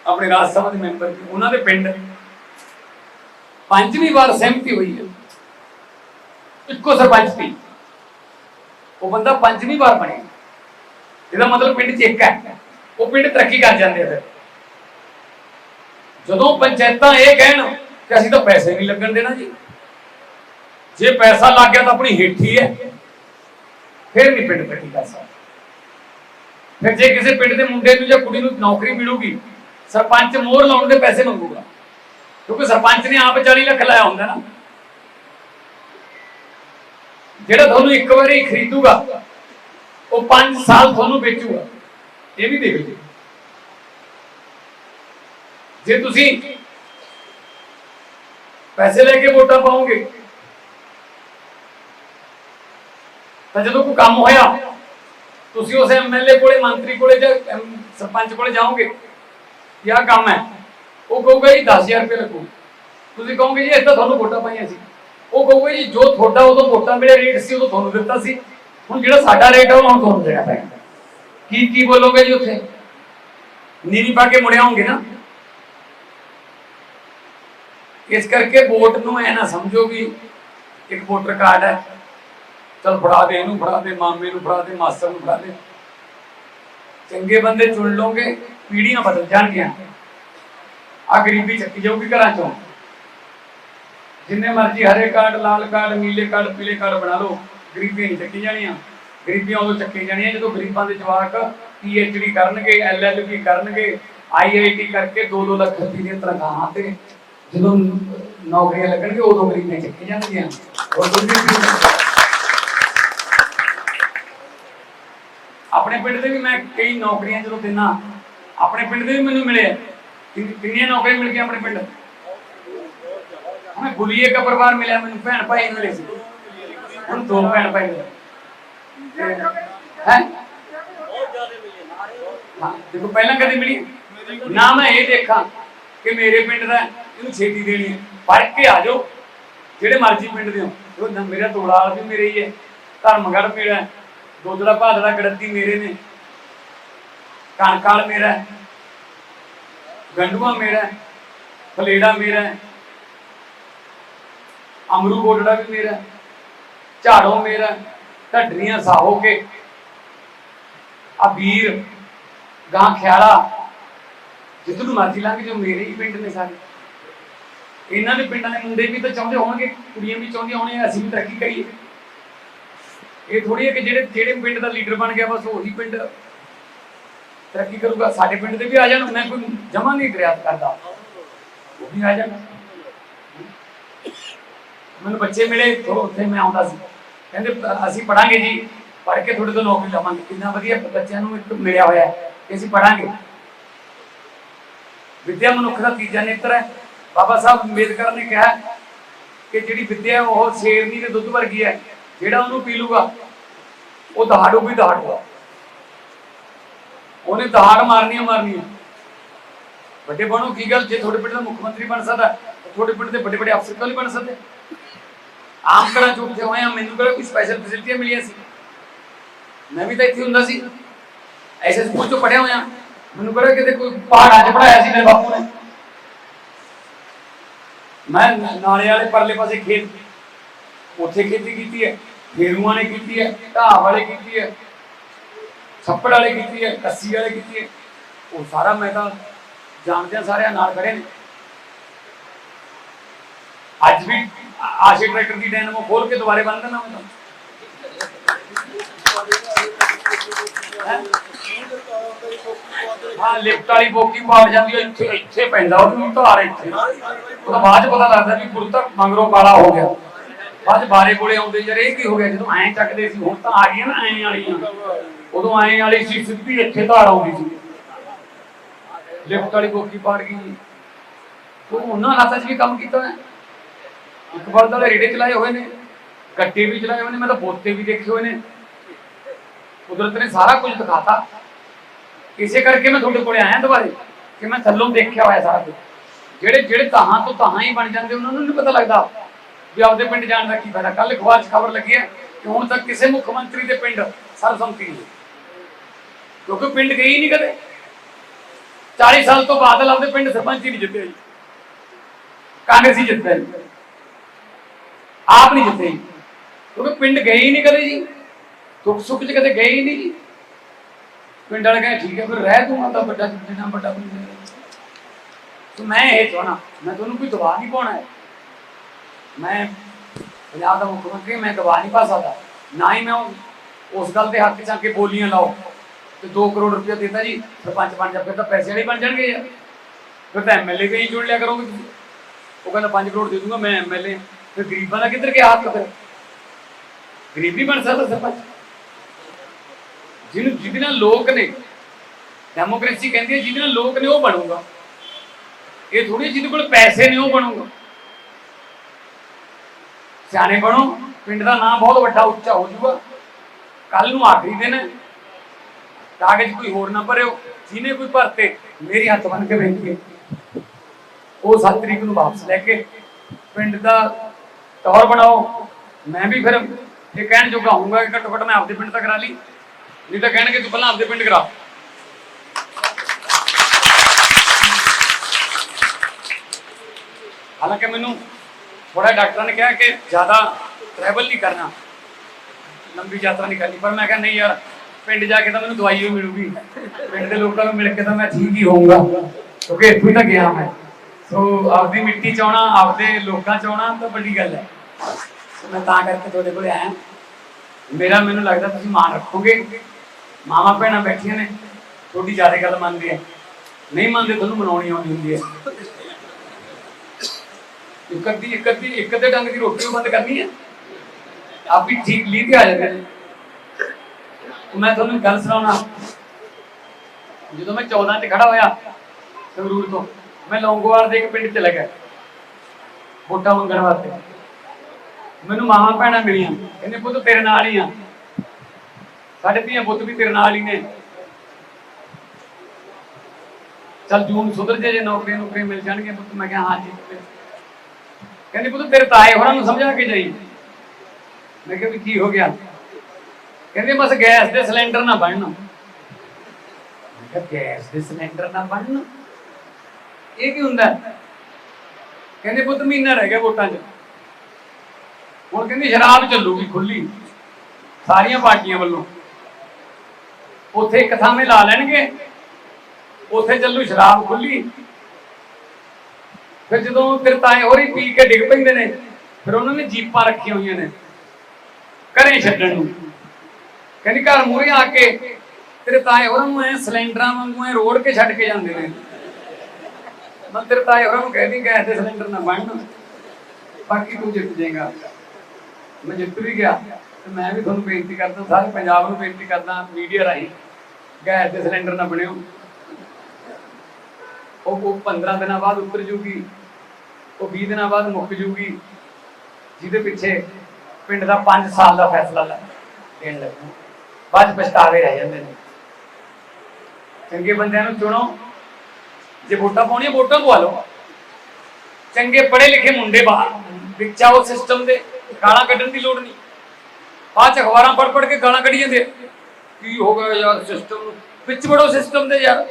ਆਪਣੇ ਰਾਜ ਸਭਾ ਦੇ ਮੈਂਬਰ ਉਹਨਾਂ ਦੇ ਪਿੰਡ ਪੰਜਵੀਂ ਵਾਰ ਸਹਿਮਤੀ ਹੋਈ ਹੈ। ਇੱਕੋ ਸਰਪੰਚ ਸੀ। ਉਹ ਬੰਦਾ ਪੰਜਵੀਂ ਵਾਰ ਬਣਿਆ ਇਹਦਾ ਮਤਲਬ ਪਿੰਡ 'ਚ ਇੱਕ ਹੈ। ਉਹ ਪਿੰਡ ਤਰੱਕੀ ਕਰ ਜਾਂਦੇ ਫਿਰ। ਜਦੋਂ ਪੰਚਾਇਤਾਂ ਇਹ ਕਹਿਣ ਕਿ ਅਸੀਂ ਤਾਂ ਪੈਸੇ ਨਹੀਂ ਲੱਗਣ ਦੇਣਾ ਜੀ। ਜੇ ਪੈਸਾ ਲੱਗ ਗਿਆ ਤਾਂ ਆਪਣੀ ਹੇਠੀ ਹੈ। ਫਿਰ ਨਹੀਂ ਪਿੰਡ ਤਰੱਕੀ ਕਰ ਸਕਦਾ। ਫਿਰ ਜੇ ਕਿਸੇ ਪਿੰਡ ਦੇ ਮੁੰਡੇ ਨੂੰ ਜਾਂ ਕੁੜੀ ਨੂੰ ਨੌਕਰੀ ਮਿਲੂਗੀ, ਸਰਪੰਚ ਮੋਹਰ ਲਾਉਣ ਦੇ ਪੈਸੇ ਮੰਗੂਗਾ। ਕਿਉਂਕਿ ਸਰਪੰਚ ਨੇ ਆਪ 40 ਲੱਖ ਲਾਇਆ ਹੁੰਦਾ ਨਾ। ਜਿਹੜਾ ਤੁਹਾਨੂੰ ਇੱਕ ਵਾਰੀ ਖਰੀਦੂਗਾ, ਉਹ 5 ਸਾਲ ਤੁਹਾਨੂੰ ਵੇਚੂਗਾ। ਇਹ ਵੀ ਦੇਖ ਲਿਓ। ਜੇ ਤੁਸੀਂ ਪੈਸੇ ਲੈ ਕੇ ਵੋਟਾਂ ਪਾਓਗੇ, ਤਾਂ ਜਦੋਂ ਕੋਈ ਕੰਮ ਹੋਇਆ, ਤੁਸੀਂ ਉਸ ਐਮਐਲਏ ਕੋਲੇ, ਮੰਤਰੀ ਕੋਲੇ ਜਾਂ ਸਰਪੰਚ ਕੋਲੇ ਜਾਓਗੇ ਕਿ ਕੰਮ ਹੈ, ਉਹ ਕਹੂਗਾ ਜੀ 10000 ਰੁਪਏ ਲੱਗੂ। ਤੁਸੀਂ ਕਹੋਗੇ ਜੀ, ਇਹ ਤਾਂ ਤੁਹਾਨੂੰ ਵੋਟਾਂ ਪਾਈਆਂ ਸੀ। ਉਹ ਕਹੂਗਾ ਜੀ, ਜੋ ਤੁਹਾਡਾ ਉਦੋਂ ਵੋਟਾਂ ਵੇਲੇ ਰੇਟ ਸੀ, ਉਦੋਂ ਤੁਹਾਨੂੰ ਦਿੱਤਾ ਸੀ। ਹੁਣ ਜਿਹੜਾ ਸਾਡਾ ਰੇਟ ਹੈ ਉਹ ਹੁਣ ਤੁਹਾਨੂੰ ਦੇਣਾ ਪੈਣਾ। ਕੀ ਕੀ ਬੋਲੋਗੇ ਜੀ ਉੱਥੇ? ਨੀਵੀਂ ਪਾ ਕੇ ਮੁੜਿਆ ਹੋਗੇ ਨਾ? ਇਸ ਕਰਕੇ ਵੋਟ ਨੂੰ ਐ ਨਾ ਸਮਝੋ ਵੀ ਇੱਕ ਵੋਟਰ ਕਾਰਡ ਹੈ। ਚਲ ਫੜਾ ਦੇ, ਇਹਨੂੰ ਫੜਾ ਦੇ, ਮਾਮੇ ਨੂੰ ਫੜਾ ਦੇ, ਮਾਸਟਰ ਨੂੰ ਫੜਾ ਦੇ। ਚੰਗੇ ਬੰਦੇ ਚੁਣ ਲਓਗੇ, ਪੀੜ੍ਹੀਆਂ ਬਦਲ ਜਾਣਗੀਆਂ। ਆ ਗਰੀਬੀ ਚੱਕੀ ਜਾਊਗੀ ਘਰਾਂ ਚੋਂ। ਜਿੰਨੇ ਮਰਜ਼ੀ ਹਰੇ ਕਾਰਡ, ਲਾਲ ਕਾਰਡ, ਨੀਲੇ ਕਾਰਡ, ਪੀਲੇ ਕਾਰਡ ਬਣਾ ਲਓ ਗਰੀਬੀ ਨਹੀਂ ਚੱਕੀ ਜਾਣੀਆਂ। ਗਰੀਬੀਆਂ ਉਦੋਂ ਚੱਕੀ ਜਾਣੀਆਂ ਜਦੋਂ ਗਰੀਬਾਂ ਦੇ ਜਵਾਕ ਪੀਐਚਡੀ ਕਰਨਗੇ ਐਲਐਲਬੀ ਕਰਨਗੇ ਆਈਆਈਟੀ ਕਰਕੇ 2-2 ਲੱਖ ਰੁਪਏ ਦੀਆਂ ਤਨਖਾਹਾਂ ਤੇ ਜਦੋਂ ਨੌਕਰੀਆਂ ਲੱਗਣਗੇ ਉਦੋਂ ਗਰੀਬੀਆਂ ਚੱਕੀ ਜਾਣਗੀਆਂ। ਹੋਰ ਕੋਈ ਆਪਣੇ ਪਿੰਡ ਦੇ ਵੀ ਮੈਂ ਕਈ ਨੌਕਰੀਆਂ ਜਦੋਂ ਦਿਨਾ ਆਪਣੇ ਪਿੰਡ ਦੇ ਵੀ ਮੈਨੂੰ ਮਿਲੇ ਕਿੰਨੀਆਂ ਨੌਕਰੀਆਂ ਮਿਲ ਗਈਆਂ ਆਪਣੇ ਪਿੰਡ? ਹਮੇ ਬੁਲੀਏ ਦਾ ਪਰਿਵਾਰ ਮਿਲਿਆ ਮੈਨੂੰ, ਭੈਣ ਭਾਈ ਮਿਲੇ ਸੀ ਹੁਣ ਦੋ ਭੈਣ ਭਾਈ ਮਿਲੇ ਹੈ? ਹਾਂ, ਦੇਖੋ, ਪਹਿਲਾਂ ਕਦੇ ਮਿਲੀ। ਨਾ ਮੈਂ ਇਹ ਦੇਖਾਂ ਕਿ ਮੇਰੇ ਪਿੰਡ ਦਾ ਇਹਨੂੰ ਛੇਤੀ ਦੇਣੀ ਹੈ। ਪੜ ਕੇ ਆ ਜਾਓ, ਜਿਹੜੇ ਮਰਜ਼ੀ ਪਿੰਡ ਦੇ ਹੋ ਮੇਰਾ ਤੋੜਾਲ ਵੀ ਮੇਰੇ ਹੀ ਹੈ। ਧਰਮਗੜ ਮੇਰਾ ਹੈ। ਦੋਦੜਾ ਭਾਦੜਾ ਗੜਤੀ ਮੇਰੇ ਨੇ। ਕਣਕਾਲ ਮੇਰਾ ਹੈ। ਗੰਡੂਆ ਮੇਰਾ ਫਲੇੜਾ ਮੇਰਾ ਅਮਰੂ ਗੋਡੜਾ ਵੀ ਮੇਰਾ ਝਾੜੋ ਮੇਰਾ ਹੈ, ਢੱਡਰੀਆਂ ਸਾਹੋ ਕੇ। ਆ ਵੀਰ ਗਾਂ ਖਿਆਲਾ ਜਿੱਧਰ ਨੂੰ ਮਰਜ਼ੀ ਲੰਘ ਜੋ ਮੇਰੇ ਹੀ ਪਿੰਡ ਨੇ ਸਾਰੇ। ਇਹਨਾਂ ਦੇ ਪਿੰਡਾਂ ਦੇ ਮੁੰਡੇ ਵੀ ਤਾਂ ਚਾਹੁੰਦੇ ਹੋਣਗੇ ਕੁੜੀਆਂ ਵੀ ਚਾਹੁੰਦੀਆਂ ਹੋਣਗੀਆਂ ਅਸੀਂ ਵੀ ਤਰੱਕੀ ਕਰੀਏ। ਇਹ ਥੋੜੀ ਹੈ ਕਿ ਜਿਹੜੇ ਜਿਹੜੇ ਪਿੰਡ ਦਾ ਲੀਡਰ ਬਣ ਗਿਆ ਬਸ ਉਹੀ ਪਿੰਡ ਤਰੱਕੀ ਕਰੂਗਾ। ਸਾਡੇ ਪਿੰਡ ਦੇ ਵੀ ਆ ਜਾਣ ਮੈਂ ਕੋਈ ਜਮਾ ਨਹੀਂ ਰਿਆਤ ਕਰਦਾ। ਉਹ ਵੀ ਆ ਜਾਣ। ਮੈਨੂੰ ਬੱਚੇ ਮਿਲੇ ਉੱਥੇ ਮੈਂ ਆਉਂਦਾ ਸੀ। ਕਹਿੰਦੇ, ਅਸੀਂ ਪੜਾਂਗੇ ਜੀ, ਪੜ੍ਹ ਕੇ ਤੁਹਾਡੇ ਤੋਂ ਨੌਕਰੀ ਲਵਾਂਗੇ। ਕਿੰਨਾ ਵਧੀਆ ਬੱਚਿਆਂ ਨੂੰ ਇੱਕ ਮਿਲਿਆ ਹੋਇਆ ਹੈ ਕਿ ਅਸੀਂ ਪੜਾਂਗੇ ਵਿਦਿਆ ਮਨੁੱਖ ਦਾ ਤੀਜਾ ਨੇਤਰ ਹੈ। ਬਾਬਾ ਸਾਹਿਬ ਅੰਬੇਦਕਰ ਨੇ ਕਿਹਾ ਕਿ ਜਿਹੜੀ ਵਿਦਿਆ ਉਹ ਸ਼ੇਰਨੀ ਦੇ ਦੁੱਧ ਵਰਗੀ ਹੈ। ਜਿਹੜਾ ਉਹਨੂੰ ਪੀ ਲੂਗਾ, ਉਹ ਦਹਾੜੂ ਵੀ ਦਹਾੜੂਗਾ। ਉਹਨੇ ਦਹਾੜ ਮਾਰਨੀ ਓ ਮਾਰਨੀ ਹੈ ਵੱਡੇ ਬਣੋ ਕੀ ਗੱਲ? ਜੇ ਤੁਹਾਡੇ ਪਿੰਡ ਦਾ ਮੁੱਖ ਮੰਤਰੀ ਬਣ ਸਕਦਾ ਤੁਹਾਡੇ ਪਿੰਡ ਦੇ ਵੱਡੇ ਵੱਡੇ ਅਫਸਰ ਕਿਉਂ ਨਹੀਂ ਬਣ ਸਕਦੇ? ਆਮ ਘਰਾਂ ਚ ਹੋਏ ਆ ਮੈਨੂੰ ਕਿਹੜਾ ਕੋਈ ਸਪੈਸ਼ਲ ਫੈਸਿਲਿਟੀਆਂ ਮਿਲੀਆਂ ਸੀ? ਮੈਂ ਵੀ ਤਾਂ ਇੱਥੇ ਹੁੰਦਾ ਸੀ। ਐਸੇ ਸਕੂਲ ਚੋਂ ਪੜਿਆ ਹੋਇਆ। ਮੈਨੂੰ ਕਿਹੜਾ ਕਿਤੇ ਕੋਈ ਪਹਾੜਾਂ 'ਚ ਪੜਾਇਆ ਸੀ ਮੇਰੇ ਬਾਪੂ ਨੇ। ਮੈਂ ਨਾਲੇ ਵਾਲੇ ਪਰਲੇ ਪਾਸੇ ਖੇਤ ਉੱਥੇ ਖੇਤੀ ਕੀਤੀ ਹੈ। ਫੇਰੂਆਂ ਨੇ ਕੀਤੀ ਹੈ। ਢਾਹ ਵਾਲੇ ਕੀਤੀ ਹੈ। ਛੱਪੜ ਵਾਲੇ ਕੀਤੀ ਹੈ। ਕੱਸੀ ਵਾਲੇ ਕੀਤੀ ਹੈ। ਉਹ ਸਾਰਾ ਮੈਂ ਤਾਂ ਜਾਣਦਿਆਂ ਸਾਰਿਆਂ ਨਾਲ ਖੜੇ ਨੇ। ਅੱਜ ਵੀ ਆਸ਼ੇ ਟਰੈਕਟਰ ਦੀ ਡੈਨਮੋ ਖੋਲ ਕੇ ਦੁਬਾਰੇ ਬੰਨ ਦੇਣਾ ਮੈਂ ਤਾਂ। ਹਾਂ? ਲਿਫਟ ਵਾਲੀ ਬੋਕੀ ਪਾੜ ਜਾਂਦੀ ਹੈ, ਇੱਥੇ ਇੱਥੇ ਪੈਂਦਾ, ਉਹਨੂੰ ਧਾਰ ਇੱਥੇ। ਉਹ ਬਾਅਦ ਚ ਪਤਾ ਲੱਗਦਾ ਵੀ ਕੁਰਤਾ ਮੰਗਰੋਂ ਕਾਲਾ ਹੋ ਗਿਆ। ਬਾਅਦ ਬਾਰੇ ਕੋਲੇ ਆਉਂਦੇ ਯਾਰ, ਇਹ ਕੀ ਹੋ ਗਿਆ? ਜਦੋਂ ਐਂ ਚੱਕਦੇ ਸੀ, ਹੁਣ ਤਾਂ ਆ ਗਈਆਂ ਨਾ ਐਂ ਵਾਲੀਆਂ। ਉਦੋਂ ਐਂ ਵਾਲੀ ਸੀ, ਸਿੱਧੀ ਇੱਥੇ ਧਾਰ ਆਉਂਦੀ ਸੀ। ਲਿਫਟ ਵਾਲੀ ਬੋਕੀ ਪਾੜ ਗਈ। ਉਹ ਉਹਨਾਂ ਹਾਲਾਤਾਂ 'ਚ ਵੀ ਕੰਮ ਕੀਤਾ ਹੈ ਇੱਕ ਵਾਰ ਤਾਂ ਰੇੜੇ ਚਲਾਏ ਹੋਏ ਨੇ, ਗੱਟੇ ਵੀ ਚਲਾਏ ਹੋਏ ਨੇ, ਮੈਂ ਤਾਂ ਬੋਤੇ ਵੀ ਦੇਖੇ ਹੋਏ ਨੇ। ਕੁਦਰਤ ਨੇ ਸਾਰਾ ਕੁਝ ਦਿਖਾਤਾ। ਇਸੇ ਕਰਕੇ ਮੈਂ ਤੁਹਾਡੇ ਕੋਲੇ ਆਇਆ ਦੁਬਾਰੇ, ਕਿ ਮੈਂ ਥੱਲੋਂ ਦੇਖਿਆ ਹੋਇਆ ਸਾਰਾ ਕੁਝ। ਜਿਹੜੇ ਜਿਹੜੇ ਤਾਹਾਂ ਤੋਂ ਤਾਹਾਂ ਹੀ ਬਣ ਜਾਂਦੇ, ਉਹਨਾਂ ਨੂੰ ਨਹੀਂ ਪਤਾ ਲੱਗਦਾ ਵੀ ਆਪਦੇ ਪਿੰਡ ਜਾਣ ਦਾ ਕੀ ਫਾਇਦਾ। ਕੱਲ ਅਖਬਾਰ 'ਚ ਖਬਰ ਲੱਗੀ ਹੈ ਕਿ ਹੁਣ ਤੱਕ ਕਿਸੇ ਮੁੱਖ ਮੰਤਰੀ ਦੇ ਪਿੰਡ ਸਰਬਸੰਮਤੀ ਨਹੀਂ ਕਿਉਂਕਿ ਪਿੰਡ ਗਈ ਨਹੀਂ ਕਦੇ। 40 ਸਾਲ ਤੋਂ ਬਾਦਲ ਆਪਦੇ ਪਿੰਡ ਸਰਪੰਚ ਹੀ ਨਹੀਂ ਜਿੱਤਿਆ ਜੀ। ਕਾਂਗਰਸੀ ਜਿੱਤਿਆ ਜੀ। ਆਪ ਨਹੀਂ ਜਿੱਤੇ। ਜੀ ਕਿਉਂਕਿ ਪਿੰਡ ਗਏ ਹੀ ਨਹੀਂ ਕਦੇ ਜੀ। ਦੁੱਖ ਸੁੱਖ 'ਚ ਕਦੇ ਗਏ ਹੀ ਨਹੀਂ ਜੀ। ਪਿੰਡ ਵਾਲੇ ਕਹਿੰਦੇ, ਠੀਕ ਹੈ, ਫਿਰ ਰਹਿ ਤੂੰ ਆਂਦਾ ਵੱਡਾ ਜਿੰਨਾ ਵੱਡਾ ਬੰਦਾ ਤੂੰ ਮੈਂ ਇਹ ਚਾਹਣਾ ਮੈਂ ਤੁਹਾਨੂੰ ਕੋਈ ਦਵਾ ਨਹੀਂ ਪਾਉਣਾ ਹੈ। ਮੈਂ ਪੰਜਾਬ ਦਾ ਮੁੱਖ ਮੰਤਰੀ, ਮੈਂ ਦਵਾ ਨਹੀਂ ਪਾ ਸਕਦਾ। ਨਾ ਹੀ ਮੈਂ ਉਹ- ਉਸ ਗੱਲ ਦੇ ਹੱਕ ਚ ਆ ਕੇ ਬੋਲੀਆਂ ਲਾਓ। ਤੇ 2 ਕਰੋੜ ਰੁਪਇਆ ਦਿੱਤਾ ਜੀ, ਸਰਪੰਚ ਬਣ ਜਾ, ਫਿਰ ਤਾਂ ਪੈਸੇ ਵਾਲੇ ਬਣ ਜਾਣਗੇ ਯਾਰ। ਫਿਰ ਤਾਂ ਐਮਐਲਏ ਵੀ ਹੀ ਜੁੜ ਲਿਆ ਕਰੋਗੇ ਤੁਸੀਂ। ਉਹ ਕਹਿੰਦਾ 5 ਕਰੋੜ ਦੇ ਦੂੰਗਾ, ਮੈਂ ਐਮਐਲਏ ਫਿਰ ਗਰੀਬਾਂ ਦਾ ਕਿੱਧਰ ਗਿਆ ਹੱਕ ਫਿਰ? ਗਰੀਬੀ ਬਣ ਸਕਦਾ ਸਰਪੰਚ ਜਿਹਨੂੰ ਜਿਹਦੇ ਨਾਲ ਲੋਕ ਨੇ ਡੈਮੋਕ੍ਰੇਸੀ ਕਹਿੰਦੀ ਹੈ, ਜਿਹਦੇ ਨਾਲ ਲੋਕ ਨੇ ਉਹ ਬਣੂਗਾ। ਇਹ ਥੋੜੀ ਜਿਹਦੇ ਕੋਲ ਪੈਸੇ ਨੇ, ਉਹ ਬਣੂਗਾ। ਸਿਆਣੇ ਬਣੋ, ਪਿੰਡ ਦਾ ਨਾਮ ਬਹੁਤ ਵੱਡਾ ਉੱਚਾ ਹੋ ਜਾਊਗਾ। ਕੱਲ ਨੂੰ ਆਖਰੀ ਦਿਨ ਹੈ। ਕਾਗਜ਼ ਕੋਈ ਹੋਰ ਨਾ ਭਰਿਓ, ਜਿਹਨੇ ਕੋਈ ਭਰਤੇ, ਮੇਰੀ ਹੱਥ ਬੰਨ ਕੇ ਵੇਖੀਏ। ਉਹ 7 ਤਰੀਕ ਨੂੰ ਵਾਪਸ ਲੈ ਕੇ ਪਿੰਡ ਦਾ ਟੌਰ ਬਣਾਓ। ਮੈਂ ਵੀ ਫਿਰ ਇਹ ਕਹਿਣ ਜੋਗਾ ਹੋਊਗਾ ਕਿ ਘੱਟੋ ਘੱਟ ਮੈਂ ਆਪਦੇ ਪਿੰਡ ਤਾਂ ਕਰਾ ਲਈ। ਨਹੀਂ ਤਾਂ ਕਹਿਣਗੇ ਤੂੰ ਪਹਿਲਾਂ ਆਪਦੇ ਪਿੰਡ ਕਰਾ। ਹਾਲਾਂਕਿ ਮੈਨੂੰ ਥੋੜਾ ਡਾਕਟਰਾਂ ਨੇ ਕਿਹਾ ਕਿ ਜ਼ਿਆਦਾ ਟਰੈਵਲ ਨਹੀਂ ਕਰਨਾ। ਲੰਬੀ ਯਾਤਰਾ ਨਹੀਂ ਕਰਨੀ। ਪਰ ਮੈਂ ਕਿਹਾ ਨਹੀਂ ਯਾਰ, ਪਿੰਡ ਜਾ ਕੇ ਤਾਂ ਮੈਨੂੰ ਦਵਾਈ ਵੀ ਮਿਲੂਗੀ। ਪਿੰਡ ਦੇ ਲੋਕਾਂ ਨੂੰ ਮਿਲ ਕੇ ਤਾਂ ਮੈਂ ਠੀਕ ਹੀ ਹੋਊਂਗਾ। ਕਿਉਂਕਿ ਇੱਥੋਂ ਹੀ ਤਾਂ ਗਿਆ ਮੈਂ। ਸੋ ਆਪਦੀ ਮਿੱਟੀ ਚ ਆਉਣਾ, ਆਪਦੇ ਲੋਕਾਂ ਚ ਆਉਣਾ, ਤਾਂ ਵੱਡੀ ਗੱਲ ਹੈ। ਮੈਂ ਤਾਂ ਕਰਕੇ ਤੁਹਾਡੇ ਕੋਲ ਆਇਆ। ਮੇਰਾ ਮੈਨੂੰ ਲੱਗਦਾ ਤੁਸੀਂ ਮਾਨ ਰੱਖੋਗੇ। ਮਾਮਾ ਭੈਣਾਂ ਬੈਠੀਆਂ ਨੇ, ਤੁਹਾਡੀ ਜ਼ਿਆਦਾ ਗੱਲ ਮੰਨਦੇ ਆ। ਨਹੀਂ ਮੰਨਦੇ ਤੁਹਾਨੂੰ ਮਨਾਉਣੀ ਆਉਂਦੀ ਹੁੰਦੀ ਹੈ। ਇੱਕ ਅੱਧੀ ਇੱਕ ਅੱਧੀ, ਇੱਕ ਅੱਧੇ ਡੰਗ ਦੀ ਰੋਟੀ ਬੰਦ ਕਰਨੀ ਹੈ। ਆਪ ਵੀ ਠੀਕ ਲੀ ਤੇ ਆ ਜਾਂਦੇ ਨੇ। ਮੈਂ ਤੁਹਾਨੂੰ ਗੱਲ ਸੁਣਾਉਣਾ। ਜਦੋਂ ਮੈਂ 14 ਚ ਖੜਾ ਹੋਇਆ, ਸੰਗਰੂਰ ਤੋਂ ਮੈਂ ਲੌਂਗੋਵਾਲ ਦੇ ਇੱਕ ਪਿੰਡ ਚਲਾ ਗਿਆ। ਵੋਟਾਂ ਮੰਗਣ ਵਾਸਤੇ। ਮੈਨੂੰ ਮਾਵਾਂ ਭੈਣਾਂ ਮਿਲੀਆਂ। ਕਹਿੰਦੇ, ਪੁੱਤ, ਤੇਰੇ ਨਾਲ ਹੀ ਆ। ਸਾਡੇ ਧੀਆਂ ਪੁੱਤ ਵੀ ਤੇਰੇ ਨਾਲ ਹੀ ਨੇ। ਚੱਲ ਜੂਨ ਸੁਧਰ ਜੇ ਜੇ ਨੌਕਰੀ ਨੌਕਰੀ ਮਿਲ ਜਾਣਗੇ ਪੁੱਤ, ਮੈਂ ਕਿਹਾ, ਹਾਂ ਜੀ। ਕਹਿੰਦੀ, ਪੁੱਤ, ਤੇਰੇ ਤਾਏ ਹੋਰਾਂ ਨੂੰ ਸਮਝਾ ਕੇ ਜਾਈ। ਮੈਂ ਕਿਹਾ ਵੀ ਕੀ ਹੋ ਗਿਆ? ਕਹਿੰਦੇ, ਬਸ ਗੈਸ ਦੇ ਸਿਲੰਡਰ ਨਾ ਬਣਨ। ਮੈਂ ਕਿਹਾ, ਗੈਸ ਦੇ ਸਿਲੰਡਰ ਨਾ ਬਣਨ? ਇਹ ਕੀ ਹੁੰਦਾ? ਕਹਿੰਦੇ ਪੁੱਤ ਮਹੀਨਾ ਰਹਿ ਗਿਆ ਵੋਟਾਂ 'ਚ। ਹੁਣ ਕਹਿੰਦੀ ਸ਼ਰਾਬ ਚੱਲੂਗੀ ਖੁੱਲੀ ਸਾਰੀਆਂ ਪਾਰਟੀਆਂ ਵੱਲੋਂ। ਉੱਥੇ ਇੱਕ ਥਾਵੇਂ ਲਾ ਲੈਣਗੇ। ਉੱਥੇ ਚੱਲੂ ਸ਼ਰਾਬ ਖੁੱਲੀ ਫਿਰ ਜਦੋਂ ਤੇਰੇ ਤਾਏ ਹੋਰੀ ਪੀ ਕੇ ਡਿੱਗ ਪੈਂਦੇ ਨੇ। ਫਿਰ ਉਹਨਾਂ ਨੇ ਜੀਪਾਂ ਰੱਖੀਆਂ ਹੋਈਆਂ ਨੇ। ਘਰੇ ਛੱਡਣ ਨੂੰ। ਕਹਿੰਦੀ ਘਰ ਮੂਹਰੇ ਆ ਕੇ ਤੇਰੇ ਤਾਏ ਹੋਰਾਂ ਨੂੰ ਐ ਸਿਲੰਡਰਾਂ ਵਾਂਗੂ ਐ ਰੋੜ ਕੇ ਛੱਡ ਕੇ ਜਾਂਦੇ ਨੇ। ਮੰਦਰ ਤਾਂ ਤਾਏ ਹੋਰਾਂ ਨੂੰ ਕਹਿਦੀ ਗੈਸ ਦੇ ਸਿਲੰਡਰ ਨਾ ਬਣਨ ਬਾਕੀ ਤੂੰ ਜਿੱਤ ਜਾਏਗਾ ਮੈਂ ਜਿੱਤ ਵੀ ਗਿਆ। ਤੇ ਮੈਂ ਵੀ ਤੁਹਾਨੂੰ ਬੇਨਤੀ ਕਰਦਾ, ਸਾਰੇ ਪੰਜਾਬ ਨੂੰ ਬੇਨਤੀ ਕਰਦਾ, ਮੀਡੀਆ ਰਾਹੀਂ ਗੈਸ ਦੇ ਸਿਲੰਡਰ ਨਾ ਬਣਿਓ। ਉਹ ਉਹ 15 ਦਿਨਾਂ ਬਾਅਦ ਉੱਤਰ ਜੂਗੀ। ਉਹ 20 ਦਿਨਾਂ ਬਾਅਦ ਮੁੱਕ ਜੂਗੀ। ਜਿਹਦੇ ਪਿੱਛੇ ਪਿੰਡ ਦਾ 5 ਸਾਲ ਦਾ ਫੈਸਲਾ ਲੈ ਦੇਣ ਲੱਗੂ। ਬਾਅਦ ਪਛਤਾਵੇ ਰਹਿ ਜਾਂਦੇ ਨੇ। ਚੰਗੇ ਬੰਦਿਆਂ ਨੂੰ ਚੁਣੋ। ਜੇ ਵੋਟਾਂ ਪਾਉਣੀਆਂ, ਵੋਟਾਂ ਪਵਾ ਲਓ। ਚੰਗੇ ਪੜ੍ਹੇ ਲਿਖੇ ਮੁੰਡੇ ਬਾਹਰ, ਵਿੱਚ ਆਓ ਸਿਸਟਮ ਦੇ, ਗਾਲਾਂ ਕੱਢਣ ਦੀ ਲੋੜ ਨਹੀਂ। ਬਾਅਦ ਚ ਅਖਬਾਰਾਂ ਪੜ੍ਹ ਪੜ੍ਹ ਕੇ ਗਾਲਾਂ ਕੱਢੀ ਜਾਂਦੇ ਕੀ ਹੋ ਗਿਆ ਯਾਰ ਸਿਸਟਮ ਨੂੰ? ਵਿੱਚ ਵੜੋ ਸਿਸਟਮ ਦੇ ਯਾਰ।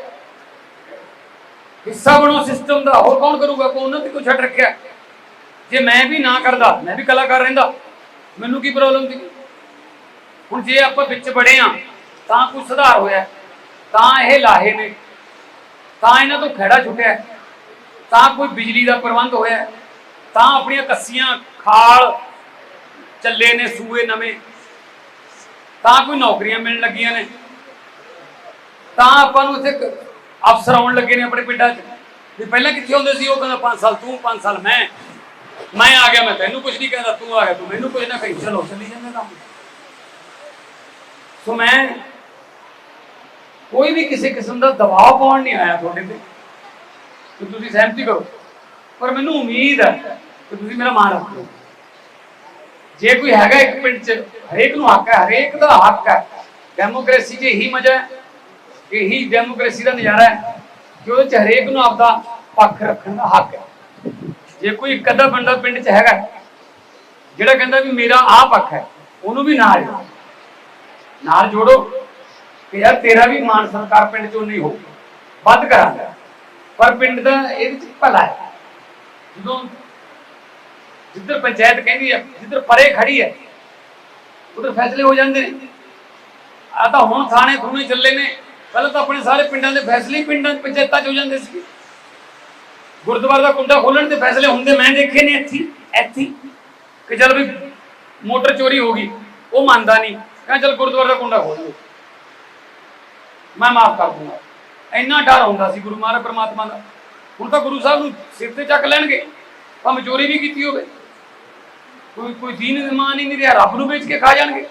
ਹਿੱਸਾ ਬਣੋ ਸਿਸਟਮ ਦਾ। ਹੋਰ ਕੌਣ ਕਰੂਗਾ? ਕੋ ਉਹਨਾਂ ਤੇ ਕੋ ਛੱਡ ਰੱਖਿਆ। ਜੇ ਮੈਂ ਵੀ ਨਾ ਕਰਦਾ, ਮੈਂ ਵੀ ਕਲਾਕਾਰ ਰਹਿੰਦਾ, ਮੈਨੂੰ ਕੀ ਪ੍ਰੋਬਲਮ ਸੀ? ਹੁਣ ਜੇ ਆਪਾਂ ਵਿੱਚ ਬੜੇ ਆ, ਤਾਂ ਕੁਝ ਸੁਧਾਰ ਹੋਇਆ। ਤਾਂ ਇਹ ਲਾਹੇ ਨੇ। ਤਾਂ ਇਹਨਾਂ ਤੋਂ ਖੜਾ ਛੁੱਟਿਆ ਤਾਂ ਕੋਈ ਬਿਜਲੀ ਦਾ ਪ੍ਰਬੰਧ ਹੋਇਆ ਤਾਂ ਆਪਣੀਆਂ ਕੱਸੀਆਂ, ਖਾਲ, ਚੱਲੇ ਨੇ, ਸੂਏ ਨਵੇਂ। ਤਾਂ ਕੋਈ ਨੌਕਰੀਆਂ ਮਿਲਣ ਲੱਗੀਆਂ ਨੇ। ਤਾਂ ਆਪਾਂ ਨੂੰ ਇੱਥੇ ਅਫਸਰ ਆਉਣ ਲੱਗੇ ਨੇ ਆਪਣੇ ਪਿੰਡਾਂ 'ਚ। ਵੀ ਪਹਿਲਾਂ ਕਿੱਥੇ ਹੁੰਦੇ ਸੀ? ਉਹ ਕਹਿੰਦਾ 5 ਸਾਲ ਤੂੰ 5 ਸਾਲ ਮੈਂ। ਮੈਂ ਆ ਗਿਆ, ਮੈਂ ਤੈਨੂੰ ਕੁਝ ਨਹੀਂ ਕਹਿੰਦਾ, ਤੂੰ ਆ ਗਿਆ, ਤੂੰ ਮੈਨੂੰ ਕੁਝ ਨਾ ਕਹੀ। ਚਲੋ, ਚੱਲੀ ਜਾਂਦਾ ਕੰਮ। ਸੋ ਮੈਂ ਕੋਈ ਵੀ ਕਿਸੇ ਕਿਸਮ ਦਾ ਦਬਾਅ ਪਾਉਣ ਨਹੀਂ ਆਇਆ ਤੁਹਾਡੇ ਤੇ। ਕਿ ਤੁਸੀਂ ਸਹਿਮਤੀ ਕਰੋ। ਪਰ ਮੈਨੂੰ ਉਮੀਦ ਹੈ ਕਿ ਤੁਸੀਂ ਮੇਰਾ ਮਾਣ ਰੱਖੋ। ਜੇ ਕੋਈ ਹੈਗਾ ਇੱਕ ਪਿੰਡ 'ਚ, ਹਰੇਕ ਨੂੰ ਹੱਕ ਹੈ, ਹਰੇਕ ਦਾ ਹੱਕ ਹੈ। ਡੈਮੋਕ੍ਰੇਸੀ 'ਚ ਇਹੀ ਮਜ਼ਾ ਹੈ, ਇਹੀ ਡੈਮੋਕ੍ਰੇਸੀ ਦਾ ਨਜ਼ਾਰਾ ਹੈ ਕਿ ਉਹਦੇ 'ਚ ਹਰੇਕ ਨੂੰ ਆਪਦਾ ਪੱਖ ਰੱਖਣ ਦਾ ਹੱਕ ਹੈ। ਜੇ ਕੋਈ ਇੱਕ ਅੱਧਾ ਬੰਦਾ ਪਿੰਡ 'ਚ ਹੈਗਾ, ਜਿਹੜਾ ਕਹਿੰਦਾ ਵੀ ਮੇਰਾ ਆਹ ਪੱਖ ਹੈ, ਉਹਨੂੰ ਵੀ ਨਾਲ ਜੋੜੋ। ਨਾਲ ਜੋੜੋ। ਕਿ ਯਾਰ ਤੇਰਾ ਵੀ ਮਾਨ ਸਤਿਕਾਰ ਪਿੰਡ 'ਚੋਂ ਨਹੀਂ ਹੋਊਗਾ। ਵੱਧ ਕਰਾਂਗਾ। ਪਰ ਪਿੰਡ ਦਾ ਇਹਦੇ 'ਚ ਭਲਾ ਹੈ। ਜਦੋਂ ਜਿੱਧਰ ਪੰਚਾਇਤ ਕਹਿੰਦੀ ਹੈ, ਜਿੱਧਰ ਪਰੇ ਖੜੀ ਹੈ, ਉਧਰ ਫੈਸਲੇ ਹੋ ਜਾਂਦੇ ਨੇ। ਆ ਤਾਂ ਹੁਣ ਥਾਣੇ ਥੂਣੇ ਚੱਲੇ ਨੇ। ਪਹਿਲਾਂ ਤਾਂ ਆਪਣੇ ਸਾਰੇ ਪਿੰਡਾਂ ਦੇ ਫੈਸਲੇ ਹੀ ਪਿੰਡਾਂ ਪੰਚਾਇਤਾਂ 'ਚ ਹੋ ਜਾਂਦੇ ਸੀ ਗੁਰਦੁਆਰੇ ਦਾ ਕੁੰਡਾ ਖੋਲਣ ਦੇ ਫੈਸਲੇ ਹੁੰਦੇ ਮੈਂ ਦੇਖੇ ਨੇ ਇੱਥੇ ਇੱਥੇ। ਕਿ ਚਲ ਵੀ ਮੋਟਰ ਚੋਰੀ ਹੋ ਗਈ, ਉਹ ਮੰਨਦਾ ਨਹੀਂ। ਕਹਿੰਦਾ ਚਲ ਗੁਰਦੁਆਰੇ ਦਾ ਕੁੰਡਾ ਖੋਲ ਲਓ ਮੈਂ ਮਾਫ ਕਰ ਦੂੰਗਾ। ਇੰਨਾ ਡਰ ਹੁੰਦਾ ਸੀ ਗੁਰੂ ਮਹਾਰਾਜ ਪ੍ਰਮਾਤਮਾ ਦਾ। ਹੁਣ ਤਾਂ ਗੁਰੂ ਸਾਹਿਬ ਨੂੰ ਸਿਰ ਤੇ ਚੱਕ ਲੈਣਗੇ ਭਾਵੇਂ ਚੋਰੀ ਵੀ ਕੀਤੀ ਹੋਵੇ। ਕੋਈ ਕੋਈ ਦੀਨ ਇਮਾਨ ਹੀ ਨਹੀਂ ਰਿਹਾ, ਰੱਬ ਨੂੰ ਵੇਚ ਕੇ ਖਾ ਜਾਣਗੇ।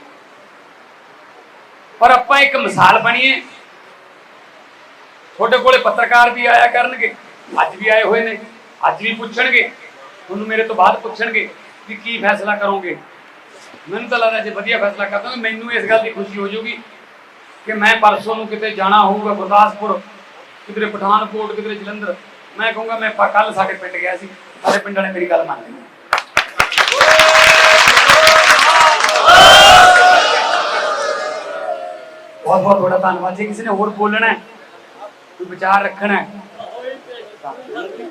ਪਰ ਆਪਾਂ ਇੱਕ ਮਿਸਾਲ ਬਣੀਏ। ਤੁਹਾਡੇ ਕੋਲੇ ਪੱਤਰਕਾਰ ਵੀ ਆਇਆ ਕਰਨਗੇ, ਅੱਜ ਵੀ ਆਏ ਹੋਏ ਨੇ, ਅੱਜ ਵੀ ਪੁੱਛਣਗੇ ਤੁਹਾਨੂੰ ਮੇਰੇ ਤੋਂ ਬਾਅਦ ਪੁੱਛਣਗੇ ਕਿ ਕੀ ਫੈਸਲਾ ਕਰੋਗੇ। ਮੈਨੂੰ ਤਾਂ ਲੱਗਦਾ ਜੇ ਵਧੀਆ ਫੈਸਲਾ ਕਰਦਾ ਦੋਗੇ ਮੈਨੂੰ ਇਸ ਗੱਲ ਦੀ ਖੁਸ਼ੀ ਹੋ ਜਾਊਗੀ ਕਿ ਮੈਂ ਪਰਸੋਂ ਨੂੰ ਕਿਤੇ ਜਾਣਾ ਹੋਊਗਾ ਗੁਰਦਾਸਪੁਰ ਕਿਤੇ ਪਠਾਨਕੋਟ ਕਿਤੇ ਜਲੰਧਰ, ਮੈਂ ਕਹੂੰਗਾ ਮੈਂ ਕੱਲ ਸਾਡੇ ਪਿੰਡ ਗਿਆ ਸੀ ਸਾਡੇ ਪਿੰਡ ਵਾਲੇ ਮੇਰੀ ਗੱਲ ਮੰਨ ਲੈਂਦੇ ਬਹੁਤ ਬਹੁਤ ਤੁਹਾਡਾ ਧੰਨਵਾਦ, ਜੇ ਕਿਸੇ ਨੇ ਹੋਰ ਬੋਲਣਾ ਕੋਈ ਵਿਚਾਰ ਰੱਖਣਾ